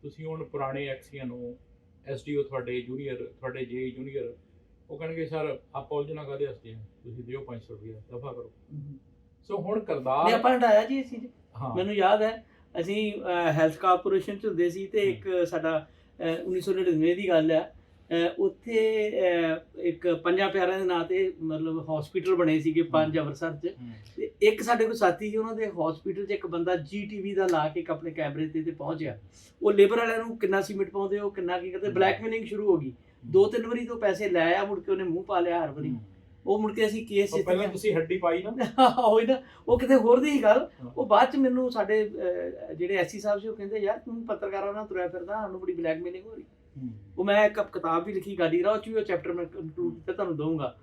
ਤੁਸੀਂ ਹੁਣ ਪੁਰਾਣੇ ਐਕਸੀਆਂ ਨੂੰ ਐਸਡੀਓ ਤੁਹਾਡੇ ਜੂਨੀਅਰ ਤੁਹਾਡੇ ਜੇ ਜੂਨੀਅਰ ਉਹ ਕਹਿਣਗੇ ਸਰ ਆਪਾਂ ਉਲਝਣਾ ਕਾਹਦੇ ਵਾਸਤੇ ਆ? ਤੁਸੀਂ ਦਿਓ 500 ਰੁਪਏ ਦਫਾ ਕਰੋ। ਸੋ ਹੁਣ ਨਹੀਂ ਕਰਦਾਰ ਆਪਾਂ ਹਟਾਇਆ ਜੀ ਅਸੀਂ ਹਾਂ। ਮੈਨੂੰ ਯਾਦ ਹੈ ਅਸੀਂ ਹੈਲਥ ਕਾਰਪੋਰੇਸ਼ਨ ਚ ਹੁੰਦੇ ਸੀ ਤੇ ਇੱਕ ਸਾਡਾ ਅਹ, 1999 ਦੀ ਗੱਲ ਹੈ। ਅਹ, ਉੱਥੇ ਇੱਕ ਪੰਜਾਂ ਪਿਆਰਿਆਂ ਦੇ ਨਾਂ ਤੇ ਮਤਲਬ ਹਸਪੀਟਲ ਬਣੇ ਸੀਗੇ ਪੰਜ ਹਮ। ਅੰਮ੍ਰਿਤਸਰ ਚ। ਤੇ ਇੱਕ ਸਾਡੇ ਕੋਲ ਸਾਥੀ ਸੀ ਉਹਨਾਂ ਦੇ ਹਸਪੀਟਲ 'ਚ ਇੱਕ ਬੰਦਾ ਜੀਟੀਵੀ ਦਾ ਲਾ ਕੇ ਇੱਕ ਆਪਣੇ ਕੈਮਰੇ ਤੇ ਤੇ ਪਹੁੰਚਿਆ। ਉਹ ਲੇਬਰ ਵਾਲਿਆਂ ਨੂੰ ਕਿੰਨਾ ਸੀਮਿੰਟ ਪਾਉਂਦੇ ਉਹ ਕਿੰਨਾ ਕੀ ਕਰਦੇ ਬਲੈਕਮੇਲਿੰਗ ਸ਼ੁਰੂ ਹੋ ਗਈ। ਦੋ ਤਿੰਨ ਵਾਰੀ ਤੋਂ ਪੈਸੇ ਲੈ ਆ ਮੁੜ ਕੇ ਉਹਨੇ ਮੂੰਹ ਪਾ ਲਿਆ ਹਰ ਵਾਰੀ। ਉਹ ਮੁੜ ਕੇ ਅਸੀਂ ਕੇਸ ਉਹ ਪਹਿਲਾਂ ਤੁਸੀਂ ਹੱਡੀ ਪਾਈ ਨਾ। ਹੋਈ ਨਾ। ਉਹ ਕਿਤੇ ਹੋਰ ਦੀ ਹੀ ਗੱਲ। ਉਹ ਬਾਅਦ ਚ ਮੈਨੂੰ ਸਾਡੇ ਜਿਹੜੇ ਐਸਸੀ ਸਾਹਿਬ ਸੀ ਉਹ ਕਹਿੰਦੇ ਯਾਰ ਤੂੰ ਪੱਤਰਕਾਰਾਂ ਨਾਲ ਤੁਰਿਆ ਫਿਰਦਾ ਸਾਨੂੰ ਬੜੀ ਬਲੈਕਮੇਲਿੰਗ ਹੋ ਰਹੀ ਉਹ ਮੈਂ ਇੱਕ ਕਿਤਾਬ ਵੀ ਲਿਖੀ ਗਾਡੀ ਰਾਹ ਚ ਉਹ ਚੈਪਟਰ ਮੈਂ ਕੰਕਲੂਡ ਕੀਤਾ ਤੁਹਾਨੂੰ ਦਊਂਗਾ।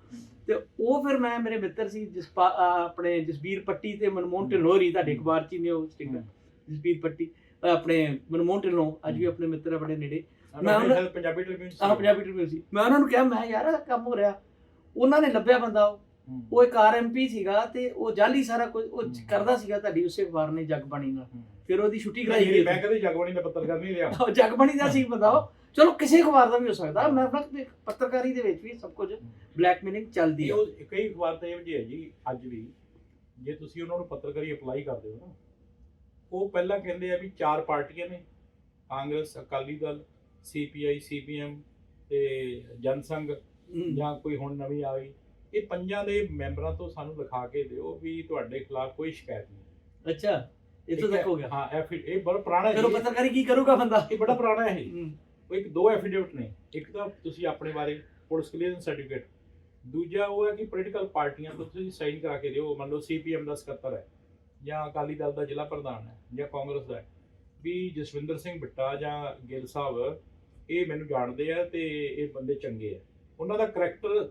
ਤੇ ਉਹ ਫਿਰ ਮੈਂ ਮੇਰੇ ਮਿੱਤਰ ਸੀ ਜਿਸ ਆਪਣੇ ਜਸਬੀਰ ਪੱਟੀ ਤੇ ਮਨਮੋਹਨ ਹਮ। ਢਿੱਲੋਂ ਤੁਹਾਡੇ। ਅਖਬਾਰ ਚ ਨੇ ਉਹ ਸਟਿੰਗਰ। ਜਸਬੀਰ ਪੱਟੀ ਆਪਣੇ ਮਨਮੋਹਨ ਢਿੱਲੋਂ ਅੱਜ ਵੀ। ਆਪਣੇ ਮਿੱਤਰ ਆ ਬੜੇ ਨੇੜੇ। ਮੈਂ ਉਹਨਾਂ- ਪੰਜਾਬੀ ਟ੍ਰਿਬਿਊਨ ਆਹ ਪੰਜਾਬੀ ਟ੍ਰਿਬਿਊਨ ਸੀ। ਮੈਂ ਉਹਨਾਂ ਨੂੰ ਕਿਹਾ ਮੈਂ ਯਾਰ ਕੰਮ ਹੋ ਰਿਹਾ। ਉਹਨਾਂ ਨੇ ਲੱਭਿਆ ਬੰਦਾ ਉਹ। ਉਹ ਇੱਕ ਆਰਐਮਪੀ ਸੀਗਾ ਤੇ ਉਹ ਜਾਲੀ ਸਾਰਾ ਕੁਝ ਉਹ। ਕਰਦਾ ਸੀਗਾ ਤੁਹਾਡੀ ਉਸੇ ਅਖਬਾਰ ਨੇ ਜਗਬਾਣੀ ਨਾਲ। ਫਿਰ ਉਹਦੀ ਛੁੱਟੀ ਕਰਾਈ ਗਈ ਮੈਂ ਕਦੇ ਜਗਬਾਣੀ ਦਾ ਪੱਤਰਕਾਰ ਨਹੀਂ ਰਿਹਾ। ਉਹ ਜਗਬਾਣੀ ਦਾ ਸੀ ਬੰਦਾ ਉਹ। ਚਲੋ ਕਿਸੇ ਅਖਬਾਰ ਦਾ ਵੀ ਹੋ ਸਕਦਾ। ਮੈਂ ਆਪਣਾ ਪੱਤਰਕਾਰੀ ਦੇ ਵਿੱਚ ਵੀ ਸਭ ਕੁਝ ਬਲੈਕਮੇਲਿੰਗ ਚੱਲਦੀ ਹੈ ਉਹ ਕਈ ਅਖਬਾਰ ਤਾਂ ਇਹੋ ਜਿਹੇ ਹੈ ਜੀ ਅੱਜ ਵੀ। ਜੇ ਤੁਸੀਂ ਉਹਨਾਂ ਨੂੰ ਪੱਤਰਕਾਰੀ ਅਪਲਾਈ ਕਰਦੇ ਹੋ ਨਾ ਉਹ ਪਹਿਲਾਂ ਕਹਿੰਦੇ ਆ ਵੀ ਚਾਰ ਪਾਰਟੀਆਂ ਨੇ। ਕਾਂਗਰਸ ਅਕਾਲੀ ਦਲ ਸੀਪੀਆਈ ਸੀਪੀਐਮ ਤੇ ਜਨਸੰਘ। ਜਾਂ ਕੋਈ ਹੁਣ ਨਵੀਂ ਆ ਗਈ ਇਹ ਪੰਜਾਂ ਦੇ ਮੈਂਬਰਾਂ ਤੋਂ ਸਾਨੂੰ ਲਿਖਾ ਕੇ ਦਿਓ ਵੀ ਤੁਹਾਡੇ ਖਿਲਾਫ ਕੋਈ ਸ਼ਿਕਾਇਤ ਨਹੀਂ। ਅੱਛਾ ਇਹ ਤਾਂ? ਤੱਕ ਹੋ ਗਿਆ। ਹਾਂ ਐਫ ਇਹ ਬੜਾ ਪੁਰਾਣਾ ਫਿਰ ਹੈ ਪੱਤਰਕਾਰੀ ਕੀ ਕਰੂਗਾ ਬੰਦਾ? ਇਹ ਬੜਾ ਪੁਰਾਣਾ ਹੈ। ਉਹ ਇੱਕ ਦੋ ਐਫੀਡੇਵਿਟ ਨੇ। ਇੱਕ ਤਾਂ ਤੁਸੀਂ ਆਪਣੇ ਬਾਰੇ ਪੁਲਿਸ ਕਲੀਅਰੈਂਸ ਸਰਟੀਫਿਕੇਟ। ਦੂਜਾ ਉਹ ਹੈ ਕਿ ਪੋਲੀਟੀਕਲ ਪਾਰਟੀਆਂ ਤੋਂ ਤੁਸੀਂ ਸਾਈਨ ਕਰਾ ਕੇ ਦਿਓ। ਮੰਨ ਲਓ ਸੀਪੀਐਮ ਦਾ ਸਕੱਤਰ ਹੈ ਜਾਂ ਅਕਾਲੀ ਦਲ ਦਾ ਜ਼ਿਲ੍ਹਾ ਪ੍ਰਧਾਨ ਹੈ ਜਾਂ ਕਾਂਗਰਸ ਦਾ ਹੈ। ਵੀ ਜਸਵਿੰਦਰ ਸਿੰਘ ਬਿੱਟਾ ਜਾਂ ਗਿੱਲ ਸਾਹਿਬ ਇਹ ਮੈਨੂੰ ਜਾਣਦੇ ਆ ਤੇ ਇਹ ਬੰਦੇ ਚੰਗੇ ਆ। ਉਹਨਾਂ ਦਾ ਕਰੈਕਟਰ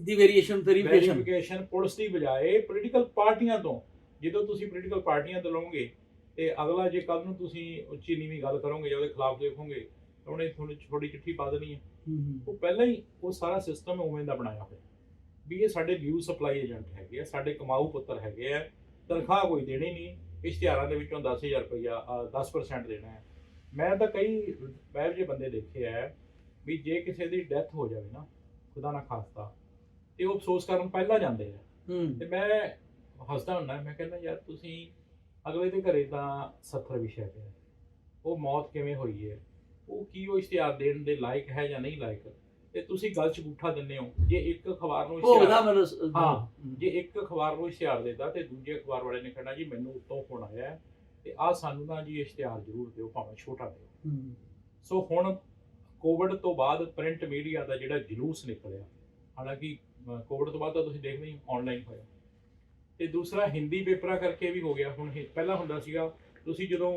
ਦੀ ਵੇਰੀਏਸ਼ਨ ਵੈਰੀਫਿਕੇਸ਼ਨ ਵੈਰੀਫਿਕੇਸ਼ਨ ਪੁਲਿਸ ਦੀ ਬਜਾਏ ਪੋਲੀਟੀਕਲ ਪਾਰਟੀਆਂ ਤੋਂ ਜਦੋਂ ਤੁਸੀਂ ਪੋਲੀਟੀਕਲ ਪਾਰਟੀਆਂ ਤੋਂ ਲਓਗੇ ਤੇ ਅਗਲਾ ਜੇ ਕੱਲ ਨੂੰ ਤੁਸੀਂ ਉੱਚੀ ਨੀਵੀਂ ਗੱਲ ਕਰੋਗੇ ਜਾਂ ਉਹਦੇ ਖਿਲਾਫ ਦੇਖੋਗੇ ਤਾਂ ਉਹਨੇ ਤੁਹਾਨੂੰ ਛੋਟੀ ਚਿੱਠੀ ਪਾ ਦੇਣੀ ਹੈ। ਉਹ ਪਹਿਲਾਂ ਹੀ ਉਹ ਸਾਰਾ ਸਿਸਟਮ ਉਵੇਂ ਦਾ ਬਣਾਇਆ ਹੋਇਆ। ਵੀ ਇਹ ਸਾਡੇ ਨਿਊਜ਼ ਸਪਲਾਈ ਏਜੰਟ ਹੈਗੇ ਆ ਸਾਡੇ ਕਮਾਊ ਪੁੱਤਰ ਹੈਗੇ ਆ ਤਨਖਾਹ ਕੋਈ ਦੇਣੀ ਨਹੀਂ ਇਸ਼ਤਿਹਾਰਾਂ ਦੇ ਵਿੱਚੋਂ 10000 ਰੁਪਇਆ ਅ, 10% ਦੇਣਾ ਹੈ। ਮੈਂ ਤਾਂ ਕਈ ਬੈਰ ਜੇ ਬੰਦੇ ਦੇਖੇ ਆ ਵੀ ਜੇ ਕਿਸੇ ਦੀ ਡੈਥ ਹੋ ਜਾਵੇ ਨਾ ਖੁਦਾ ਨਾ ਖਾਸਤਾ। ਤੇ ਉਹ ਅਫਸੋਸ ਕਰਨ ਪਹਿਲਾਂ ਜਾਂਦੇ ਆ। ਤੇ ਮੈਂ ਹੱਸਦਾ ਹੁੰਦਾ ਮੈਂ ਕਹਿੰਦਾ ਯਾਰ ਤੁਸੀਂ ਅਗਲੇ ਦੇ ਘਰੇ ਤਾਂ 70 ਵਿਸ਼ਾ ਪਿਆ ਉਹ ਮੌਤ ਕਿਵੇਂ ਹੋਈ ਹੈ ਉਹ ਕੀ ਉਹ ਇਸ਼ਤਿਹਾਰ ਦੇਣ ਦੇ ਲਾਇਕ ਹੈ ਜਾਂ ਨਹੀਂ ਲਾਇਕ? ਤੇ ਤੁਸੀਂ ਗੱਲ ਚ ਗੁੱਠਾ ਦਿੰਦੇ ਹੋ। ਜੇ ਇੱਕ ਅਖਬਾਰ ਨੂੰ ਇਸ਼ਤਿਹਾਰ ਹਾਂ। ਜੇ ਇੱਕ ਅਖਬਾਰ ਨੂੰ ਇਸ਼ਤਿਹਾਰ ਦੇਤਾ ਤੇ ਦੂਜੇ ਅਖਬਾਰ ਵਾਲੇ ਨੇ ਕਹਿਣਾ ਜੀ ਮੈਨੂੰ ਉੱਤੋਂ ਫੋਨ ਆਇਆ ਤੇ ਆ ਸਾਨੂੰ ਨਾ ਜੀ ਇਸ਼ਤਿਹਾਰ ਜ਼ਰੂਰ ਦਿਓ ਭਾਵੇਂ ਛੋਟਾ ਦਿਓ। ਸੋ ਹੁਣ ਕੋਵਿਡ ਤੋਂ ਬਾਅਦ ਪ੍ਰਿੰਟ ਮੀਡੀਆ ਦਾ ਜਿਹੜਾ ਜਲੂਸ ਨਿਕਲਿਆ ਹਾਲਾਂਕਿ ਕੋਵਿਡ ਤੋਂ ਬਾਅਦ ਤਾਂ ਤੁਸੀਂ ਦੇਖਦੇ ਹੀ ਆਨਲਾਈਨ ਹੋਇਆ। ਤੇ ਦੂਸਰਾ ਹਿੰਦੀ ਪੇਪਰਾਂ ਕਰਕੇ ਵੀ ਹੋ ਗਿਆ। ਹੁਣ ਪਹਿਲਾਂ ਹੁੰਦਾ ਸੀਗਾ ਤੁਸੀਂ ਜਦੋਂ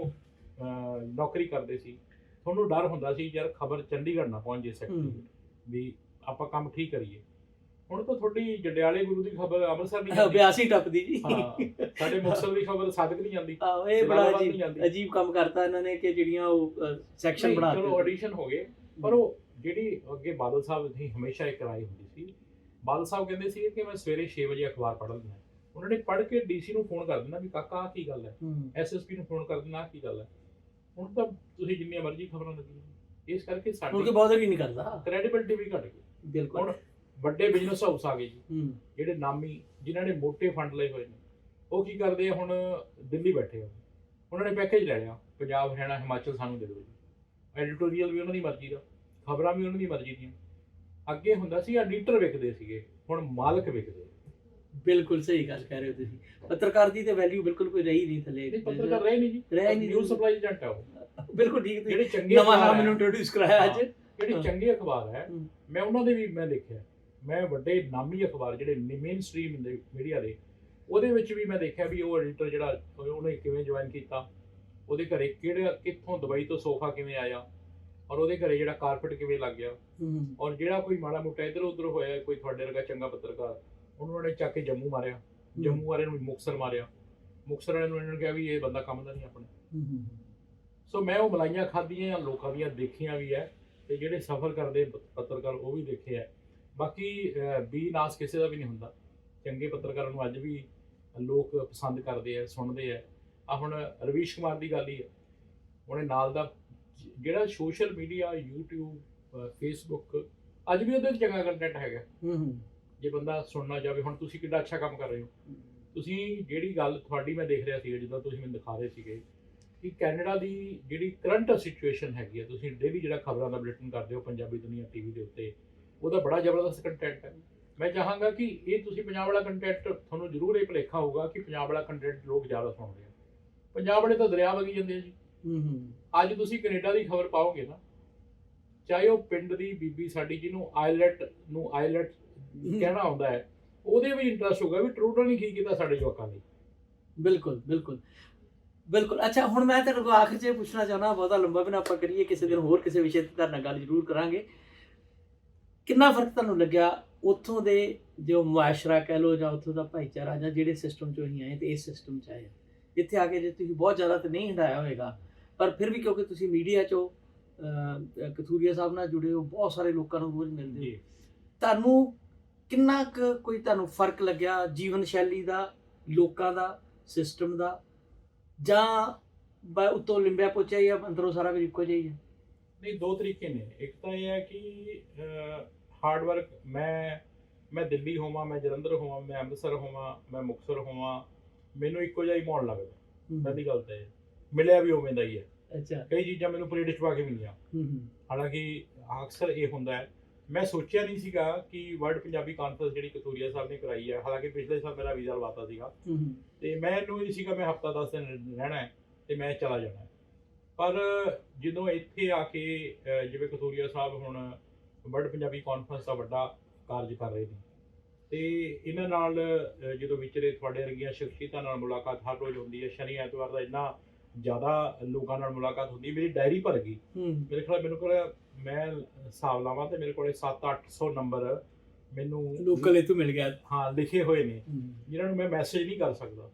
ਨੌਕਰੀ ਕਰਦੇ ਸੀ ਤੁਹਾਨੂੰ ਡਰ ਹੁੰਦਾ ਸੀ ਯਾਰ ਖਬਰ ਚੰਡੀਗੜ੍ਹ ਨਾ ਪਹੁੰਚ ਜੇ ਸਕਦੀ। ਵੀ ਆਪਾਂ ਕੰਮ ਠੀਕ ਕਰੀਏ। ਹੁਣ ਤਾਂ ਤੁਹਾਡੀ ਜੰਡਿਆਲੇ ਗੁਰੂ ਦੀ ਖਬਰ ਅੰਮ੍ਰਿਤਸਰ ਨਹੀਂ ਜਾਂਦੀ। 82 ਟੱਪਦੀ ਜੀ। ਹਾਂ ਸਾਡੇ ਮੁਕਤਸਰ ਦੀ ਖਬਰ ਸਾਦਕ ਨਹੀਂ ਜਾਂਦੀ ਆਹੋ, ਇਹ ਬੜਾ ਅਜੀਬ ਕੰਮ ਕਰਤਾ ਇਹਨਾਂ ਨੇ ਕਿ ਜਿਹੜੀਆਂ ਉਹ ਸੈਕਸ਼ਨ ਬਣਾ ਚਲੋ ਦਿੱਤੇ ਐਡੀਸ਼ਨ ਹੋ ਗਏ। ਪਰ ਉਹ ਜਿਹੜੀ ਅੱਗੇ ਬਾਦਲ ਸਾਹਿਬ ਦੀ ਹਮੇਸ਼ਾ ਇੱਕ ਰਾਏ ਹੁੰਦੀ ਸੀ ਬਾਦਲ ਸਾਹਿਬ ਕਹਿੰਦੇ ਸੀ ਕਿ ਮੈਂ ਸਵੇਰੇ 6 ਵਜੇ ਅਖਬਾਰ ਪੜ੍ਹ ਲੈਂਦਾ। ਉਹਨਾਂ ਨੇ ਪੜ੍ਹ ਕੇ ਡੀਸੀ ਨੂੰ ਫੋਨ ਕਰ ਦਿੰਦਾ ਵੀ ਕਾਕਾ ਆਹ ਕੀ ਗੱਲ ਹੈ? ਐਸਐਸਪੀ ਨੂੰ ਫੋਨ ਕਰ ਦਿੰਦਾ ਕੀ ਗੱਲ ਹੈ? ਹੁਣ ਤਾਂ ਤੁਸੀਂ ਜਿੰਨੀਆਂ ਮਰਜ਼ੀ ਖਬਰਾਂ ਲੱਗੀਆਂ ਇਸ ਕਰਕੇ ਸਾਡੀ ਕੇ ਬੌਦਰ ਹੀ ਨਹੀਂ ਕਰਦਾ। ਕ੍ਰੈਡੀਬਿਲਟੀ ਵੀ ਘਟ ਗਈ। ਬਿਲਕੁਲ। ਹੁਣ ਵੱਡੇ ਬਿਜ਼ਨਸ ਹਾਊਸ ਆ ਗਏ ਜੀ। ਜਿਹੜੇ ਨਾਮੀ ਜਿਨ੍ਹਾਂ ਨੇ ਮੋٹے ਫੰਡ ਲਏ ਹੋਏ ਨੇ ਉਹ ਕੀ ਕਰਦੇ ਆ ਹੁਣ ਦਿੱਲੀ ਬੈਠੇ ਆ। ਉਹਨਾਂ ਨੇ ਪੈਕੇਜ ਲੈ ਲਿਆ। ਪੰਜਾਬ ਹਰਿਆਣਾ ਹਿਮਾਚਲ ਸਾਨੂੰ ਦੇ ਦਿਓ ਐਡੀਟੋਰੀਅਲ ਵੀ ਉਹਨਾਂ ਦੀ ਮਰਜ਼ੀ ਦਾ ਖਬਰਾਂ ਵੀ ਉਹਨਾਂ ਦੀ ਮਰਜ਼ੀ ਦੀਆਂ। ਅੱਗੇ ਹੁੰਦਾ ਸੀ ਐਡੀਟਰ ਵਿਕਦੇ ਸੀਗੇ ਹੁਣ ਮਾਲਕ ਵਿਕਦੇ ਆ। ਬਿਲਕੁਲ ਸਹੀ ਗੱਲ ਕਹਿ ਰਹੇ ਹੋ ਤੁਸੀਂ। ਪੱਤਰਕਾਰ ਦੀ ਤੇ ਵੈਲਿਊ ਬਿਲਕੁਲ ਕੋਈ ਰਹੀ ਨਹੀਂ ਥੱਲੇ। ਪੱਤਰਕਾਰ ਰਹੇ ਨਹੀਂ ਜੀ। ਰਿਹਾ ਨਹੀਂ ਨਿਊਜ਼ ਸਪਲਾਈ ਏਜੰਟ ਹੈ ਉਹ। ਬਿਲਕੁਲ ਠੀਕ ਜਿਹੜੇ ਚੰਗੇ ਨਵਾਂ ਨਾਮ ਮੈਨੂੰ ਇੰਟਰੋਡਿਊਸ ਕਰਾਇਆ ਅੱਜ। ਜਿਹੜੇ। ਚੰਗੇ ਅਖਬਾਰ ਹੈ। ਮੈਂ ਉਹਨਾਂ ਦੇ ਵੀ ਮੈਂ ਦੇਖਿਆ। ਮੈਂ ਵੱਡੇ ਨਾਮੀ ਅਖਬਾਰ ਜਿਹੜੇ ਮੇਨ ਸਟ੍ਰੀਮ ਦੇ ਮੀਡੀਆ ਦੇ ਉਹਦੇ ਵਿੱਚ ਵੀ ਮੈਂ ਦੇਖਿਆ ਵੀ ਉਹ ਐਡੀਟਰ ਜਿਹੜਾ ਉਹਨੇ ਕਿਵੇਂ ਜੁਆਇਨ ਕੀਤਾ। ਉਹਦੇ ਘਰੇ ਕਿਹੜਾ ਕਿੱਥੋਂ ਦੁਬਈ ਤੋਂ ਸੋਫਾ ਕਿਵੇਂ ਆਇਆ? ਔਰ ਉਹਦੇ ਘਰੇ ਜਿਹੜਾ ਕਾਰਪਟ ਕਿਵੇਂ ਲੱਗ ਗਿਆ? ਔਰ ਜਿਹੜਾ ਕੋਈ ਮਾੜਾ ਮੋਟਾ ਇੱਧਰ ਉੱਧਰ ਹੋਇਆ ਕੋਈ ਤੁਹਾਡੇ ਵਰਗਾ ਚੰਗਾ ਪੱਤਰਕਾਰ ਉਹਨੂੰ ਉਹਨੇ ਚੱਕ ਕੇ ਜੰਮੂ ਮਾਰਿਆ। ਜੰਮੂ ਵਾਲੇ ਨੂੰ ਮੁਕਸਰ ਮਾਰਿਆ। ਮੁਕਸਰ ਵਾਲੇ ਨੂੰ ਇਹਨਾਂ ਨੇ ਕਿਹਾ ਵੀ ਇਹ ਬੰਦਾ ਕੰਮ ਦਾ ਨਹੀਂ ਆਪਣੇ। ਸੋ ਮੈਂ ਉਹ ਮਲਾਈਆਂ ਖਾਧੀਆਂ ਲੋਕਾਂ ਦੀਆਂ ਦੇਖੀਆਂ ਵੀ ਹੈ ਤੇ ਜਿਹੜੇ ਸਫ਼ਰ ਕਰਦੇ ਪੱਤਰਕਾਰ ਉਹ ਵੀ ਦੇਖੇ ਹੈ। ਬਾਕੀ ਬੀ ਨਾਸ ਕਿਸੇ ਦਾ ਵੀ ਨਹੀਂ ਹੁੰਦਾ। ਚੰਗੇ ਪੱਤਰਕਾਰਾਂ ਨੂੰ ਅੱਜ ਵੀ ਲੋਕ ਪਸੰਦ ਕਰਦੇ ਆ ਸੁਣਦੇ ਆ ਆ ਹੁਣ ਰਵੀਸ਼ ਕੁਮਾਰ ਦੀ ਗੱਲ ਹੀ ਹੈ ਉਹਨੇ ਨਾਲ ਦਾ ਜਿਹੜਾ ਸੋਸ਼ਲ ਮੀਡੀਆ YouTube ਫੇਸਬੁੱਕ ਅੱਜ ਵੀ ਉਹਦੇ ਵਿੱਚ ਚੰਗਾ ਕੰਟੈਂਟ ਹੈਗਾ। ਜੇ ਬੰਦਾ ਸੁਣਨਾ ਚਾਹਵੇ ਹੁਣ ਤੁਸੀਂ ਕਿੰਨਾ ਅੱਛਾ ਕੰਮ ਕਰ ਰਹੇ ਹੋ। ਤੁਸੀਂ ਜਿਹੜੀ ਗੱਲ ਤੁਹਾਡੀ ਮੈਂ ਦੇਖ ਰਿਹਾ ਸੀ ਜਿੱਦਾਂ ਤੁਸੀਂ ਮੈਨੂੰ ਦਿਖਾ ਰਹੇ ਸੀਗੇ ਕਿ ਕੈਨੇਡਾ ਦੀ ਜਿਹੜੀ ਕਰੰਟ ਸਿਚੁਏਸ਼ਨ ਹੈਗੀ ਹੈ ਤੁਸੀਂ ਡੇਲੀ ਜਿਹੜਾ ਖਬਰਾਂ ਦਾ ਬੁਲੇਟਿਨ ਕਰਦੇ ਹੋ ਪੰਜਾਬੀ ਦੁਨੀਆ ਟੀਵੀ ਦੇ ਉੱਤੇ ਉਹਦਾ ਬੜਾ ਜ਼ਬਰਦਸਤ ਕੰਟੈਂਟ ਹੈ। ਮੈਂ ਚਾਹਾਂਗਾ ਕਿ ਇਹ ਤੁਸੀਂ ਪੰਜਾਬ ਵਾਲਾ ਕੰਟੈਂਟ ਤੁਹਾਨੂੰ ਜ਼ਰੂਰ ਇਹ ਭੁਲੇਖਾ ਹੋਊਗਾ ਕਿ ਪੰਜਾਬ ਵਾਲਾ ਕੰਟੈਂਟ ਲੋਕ ਜ਼ਿਆਦਾ ਸੁਣਦੇ ਆ। ਪੰਜਾਬ ਵਾਲੇ ਤਾਂ ਦਰਿਆ ਵਗੀ ਜਾਂਦੇ ਆ ਜੀ। ਹਮ, ਹਮ, ਅੱਜ ਤੁਸੀਂ ਕੈਨੇਡਾ ਦੀ ਖਬਰ ਪਾਓਗੇ ਨਾ ਚਾਹੇ ਉਹ ਪਿੰਡ ਦੀ ਬੀਬੀ ਸਾਡੀ ਜਿਹਨੂੰ ਆਇਲਟ ਨੂੰ ਆਇਲਟ ਕਹਿਣਾ ਆਉਂਦਾ ਹੈ ਉਹਦੇ ਵੀ ਇੰਟਰਸਟ ਹੋਗਾ ਵੀ ਟਰੂਡੋ ਨੇ ਕੀ ਕੀਤਾ ਸਾਡੇ ਜਵਾਕਾਂ ਲਈ। ਬਿਲਕੁਲ ਬਿਲਕੁਲ। ਬਿਲਕੁਲ। ਅੱਛਾ ਹੁਣ ਮੈਂ ਤੁਹਾਡੇ ਕੋਲ ਆਖਰ 'ਚ ਇਹ ਪੁੱਛਣਾ ਚਾਹੁੰਦਾ ਬਹੁਤਾ ਲੰਬਾ ਵੀ ਨਾ ਆਪਾਂ ਕਰੀਏ ਕਿਸੇ ਦਿਨ ਹੋਰ ਕਿਸੇ ਵਿਸ਼ੇ ਤੇ ਤੁਹਾਡੇ ਨਾਲ ਗੱਲ ਜ਼ਰੂਰ ਕਰਾਂਗੇ। ਕਿੰਨਾ ਫ਼ਰਕ ਤੁਹਾਨੂੰ ਲੱਗਿਆ ਉੱਥੋਂ ਦੇ ਜੋ ਮੁਆਸ਼ਰਾ ਕਹਿ ਲੋ ਜਾਂ ਉੱਥੋਂ ਦਾ ਭਾਈਚਾਰਾ ਜਾਂ ਜਿਹੜੇ ਸਿਸਟਮ 'ਚੋਂ ਅਸੀਂ ਆਏ ਤੇ ਇਸ ਸਿਸਟਮ 'ਚ ਆਏ? ਇੱਥੇ ਆ ਕੇ ਜੇ ਤੁਸੀਂ ਬਹੁਤ ਜ਼ਿਆਦਾ ਤੇ ਨਹੀਂ ਹੰਡਾਇਆ ਹੋਵੇਗਾ ਪਰ ਫਿਰ ਵੀ ਕਿਉਂਕਿ ਤੁਸੀਂ ਮੀਡੀਆ 'ਚੋਂ ਕਥੂਰੀਆ ਸਾਹਿਬ ਨਾਲ ਜੁੜੇ ਹੋ ਬਹੁਤ ਸਾਰੇ ਲੋਕਾਂ ਨੂੰ ਰੋਜ਼ ਮਿਲਦੇ ਹੋ। ਤੁਹਾਨੂੰ ਕਿੰਨਾ ਕੁ ਕੋਈ ਤੁਹਾਨੂੰ ਫ਼ਰਕ ਲੱਗਿਆ ਜੀਵਨ ਸ਼ੈਲੀ ਦਾ ਲੋਕਾਂ ਦਾ ਸਿਸਟਮ ਦਾ? ਜਾਂ ਬ- ਉੱਤੋਂ ਲਿੰਬਿਆ ਪੋਚਿਆ ਜਾਂ ਅੰਦਰੋਂ ਸਾਰਾ ਕੁਝ ਇੱਕੋ ਜਿਹਾ ਹੀ ਹੈ? ਨਹੀਂ ਦੋ ਤਰੀਕੇ ਨੇ। ਇੱਕ ਤਾਂ ਇਹ ਹੈ ਕਿ ਹਾਰਡ ਵਰਕ ਮੈਂ ਮੈਂ ਦਿੱਲੀ ਹੋਵਾਂ ਮੈਂ ਜਲੰਧਰ ਹੋਵਾਂ ਮੈਂ ਅੰਮ੍ਰਿਤਸਰ ਹੋਵਾਂ ਮੈਂ ਮੁਕਤਸਰ ਹੋਵਾਂ ਮੈਨੂੰ ਇੱਕੋ ਜਿਹਾ ਹੀ ਮਾਹੌਲ ਲੱਗਦਾ ਪਹਿਲੀ ਗੱਲ ਤਾਂ ਮਿਲਿਆ ਵੀ ਉਵੇਂ ਦਾ ਹੀ ਹੈ। ਅੱਛਾ। ਕਈ ਚੀਜ਼ਾਂ ਮੈਨੂੰ ਪਲੇਟ ਪਾ ਕੇ ਮਿਲੀਆਂ ਹਾਲਾਂਕਿ ਅਕਸਰ ਇਹ ਹੁੰਦਾ ਹੈ। ਮੈਂ ਸੋਚਿਆ ਨਹੀਂ ਸੀਗਾ ਕਿ ਵਰਲਡ ਪੰਜਾਬੀ ਕਾਨਫਰੰਸ ਜਿਹੜੀ ਕਤੂਰੀਆ ਸਾਹਿਬ ਨੇ ਕਰਾਈ ਹੈ ਹਾਲਾਂਕਿ ਪਿਛਲੇ ਸਾਲ ਮੇਰਾ ਵੀਜ਼ਾ ਲਵਾਤਾ ਸੀਗਾ। ਤੇ ਮੈਨੂੰ ਇਹ ਸੀਗਾ ਮੈਂ ਹਫਤਾ 10 ਦਿਨ ਰਹਿਣਾ ਹੈ ਤੇ ਮੈਂ ਚਲਾ ਜਾਣਾ। ਪਰ ਜਦੋਂ ਇੱਥੇ ਆ ਕੇ ਜਿਵੇਂ ਕਤੂਰੀਆ ਸਾਹਿਬ ਹੁਣ ਵਰਲਡ ਪੰਜਾਬੀ ਕਾਨਫਰੰਸ ਦਾ ਵੱਡਾ ਕਾਰਜ ਕਰ ਰਹੇ ਨੇ ਤੇ ਇਹਨਾਂ ਨਾਲ ਜਦੋਂ ਵਿਚਰੇ ਤੁਹਾਡੇ ਵਰਗੀਆਂ ਸ਼ਖਸੀਅਤਾਂ ਨਾਲ ਮੁਲਾਕਾਤ ਹਰ ਰੋਜ਼ ਹੁੰਦੀ ਹੈ ਸ਼ਨੀ ਐਤਵਾਰ ਦਾ ਇੰਨਾ ਜ਼ਿਆਦਾ ਲੋਕਾਂ ਨਾਲ ਮੁਲਾਕਾਤ ਹੁੰਦੀ ਮੇਰੀ ਡਾਇਰੀ ਭਰ ਗਈ। ਮੇਰੇ ਖਿਆਲ ਮੈਨੂੰ ਕੋਲ ਮੈਂ ਹਿਸਾਬ ਲਾਵਾਂ ਤੇ ਮੇਰੇ ਕੋਲੇ 7-800 ਨੰਬਰ ਮੈਨੂੰ ਲੋਕਲ ਇਥੋਂ ਮਿਲ ਗਿਆ। ਹਾਂ ਲਿਖੇ ਹੋਏ ਨੇ ਜਿਨ੍ਹਾਂ ਨੂੰ ਮੈਂ ਮੈਸੇਜ ਨਹੀਂ ਕਰ ਸਕਦਾ।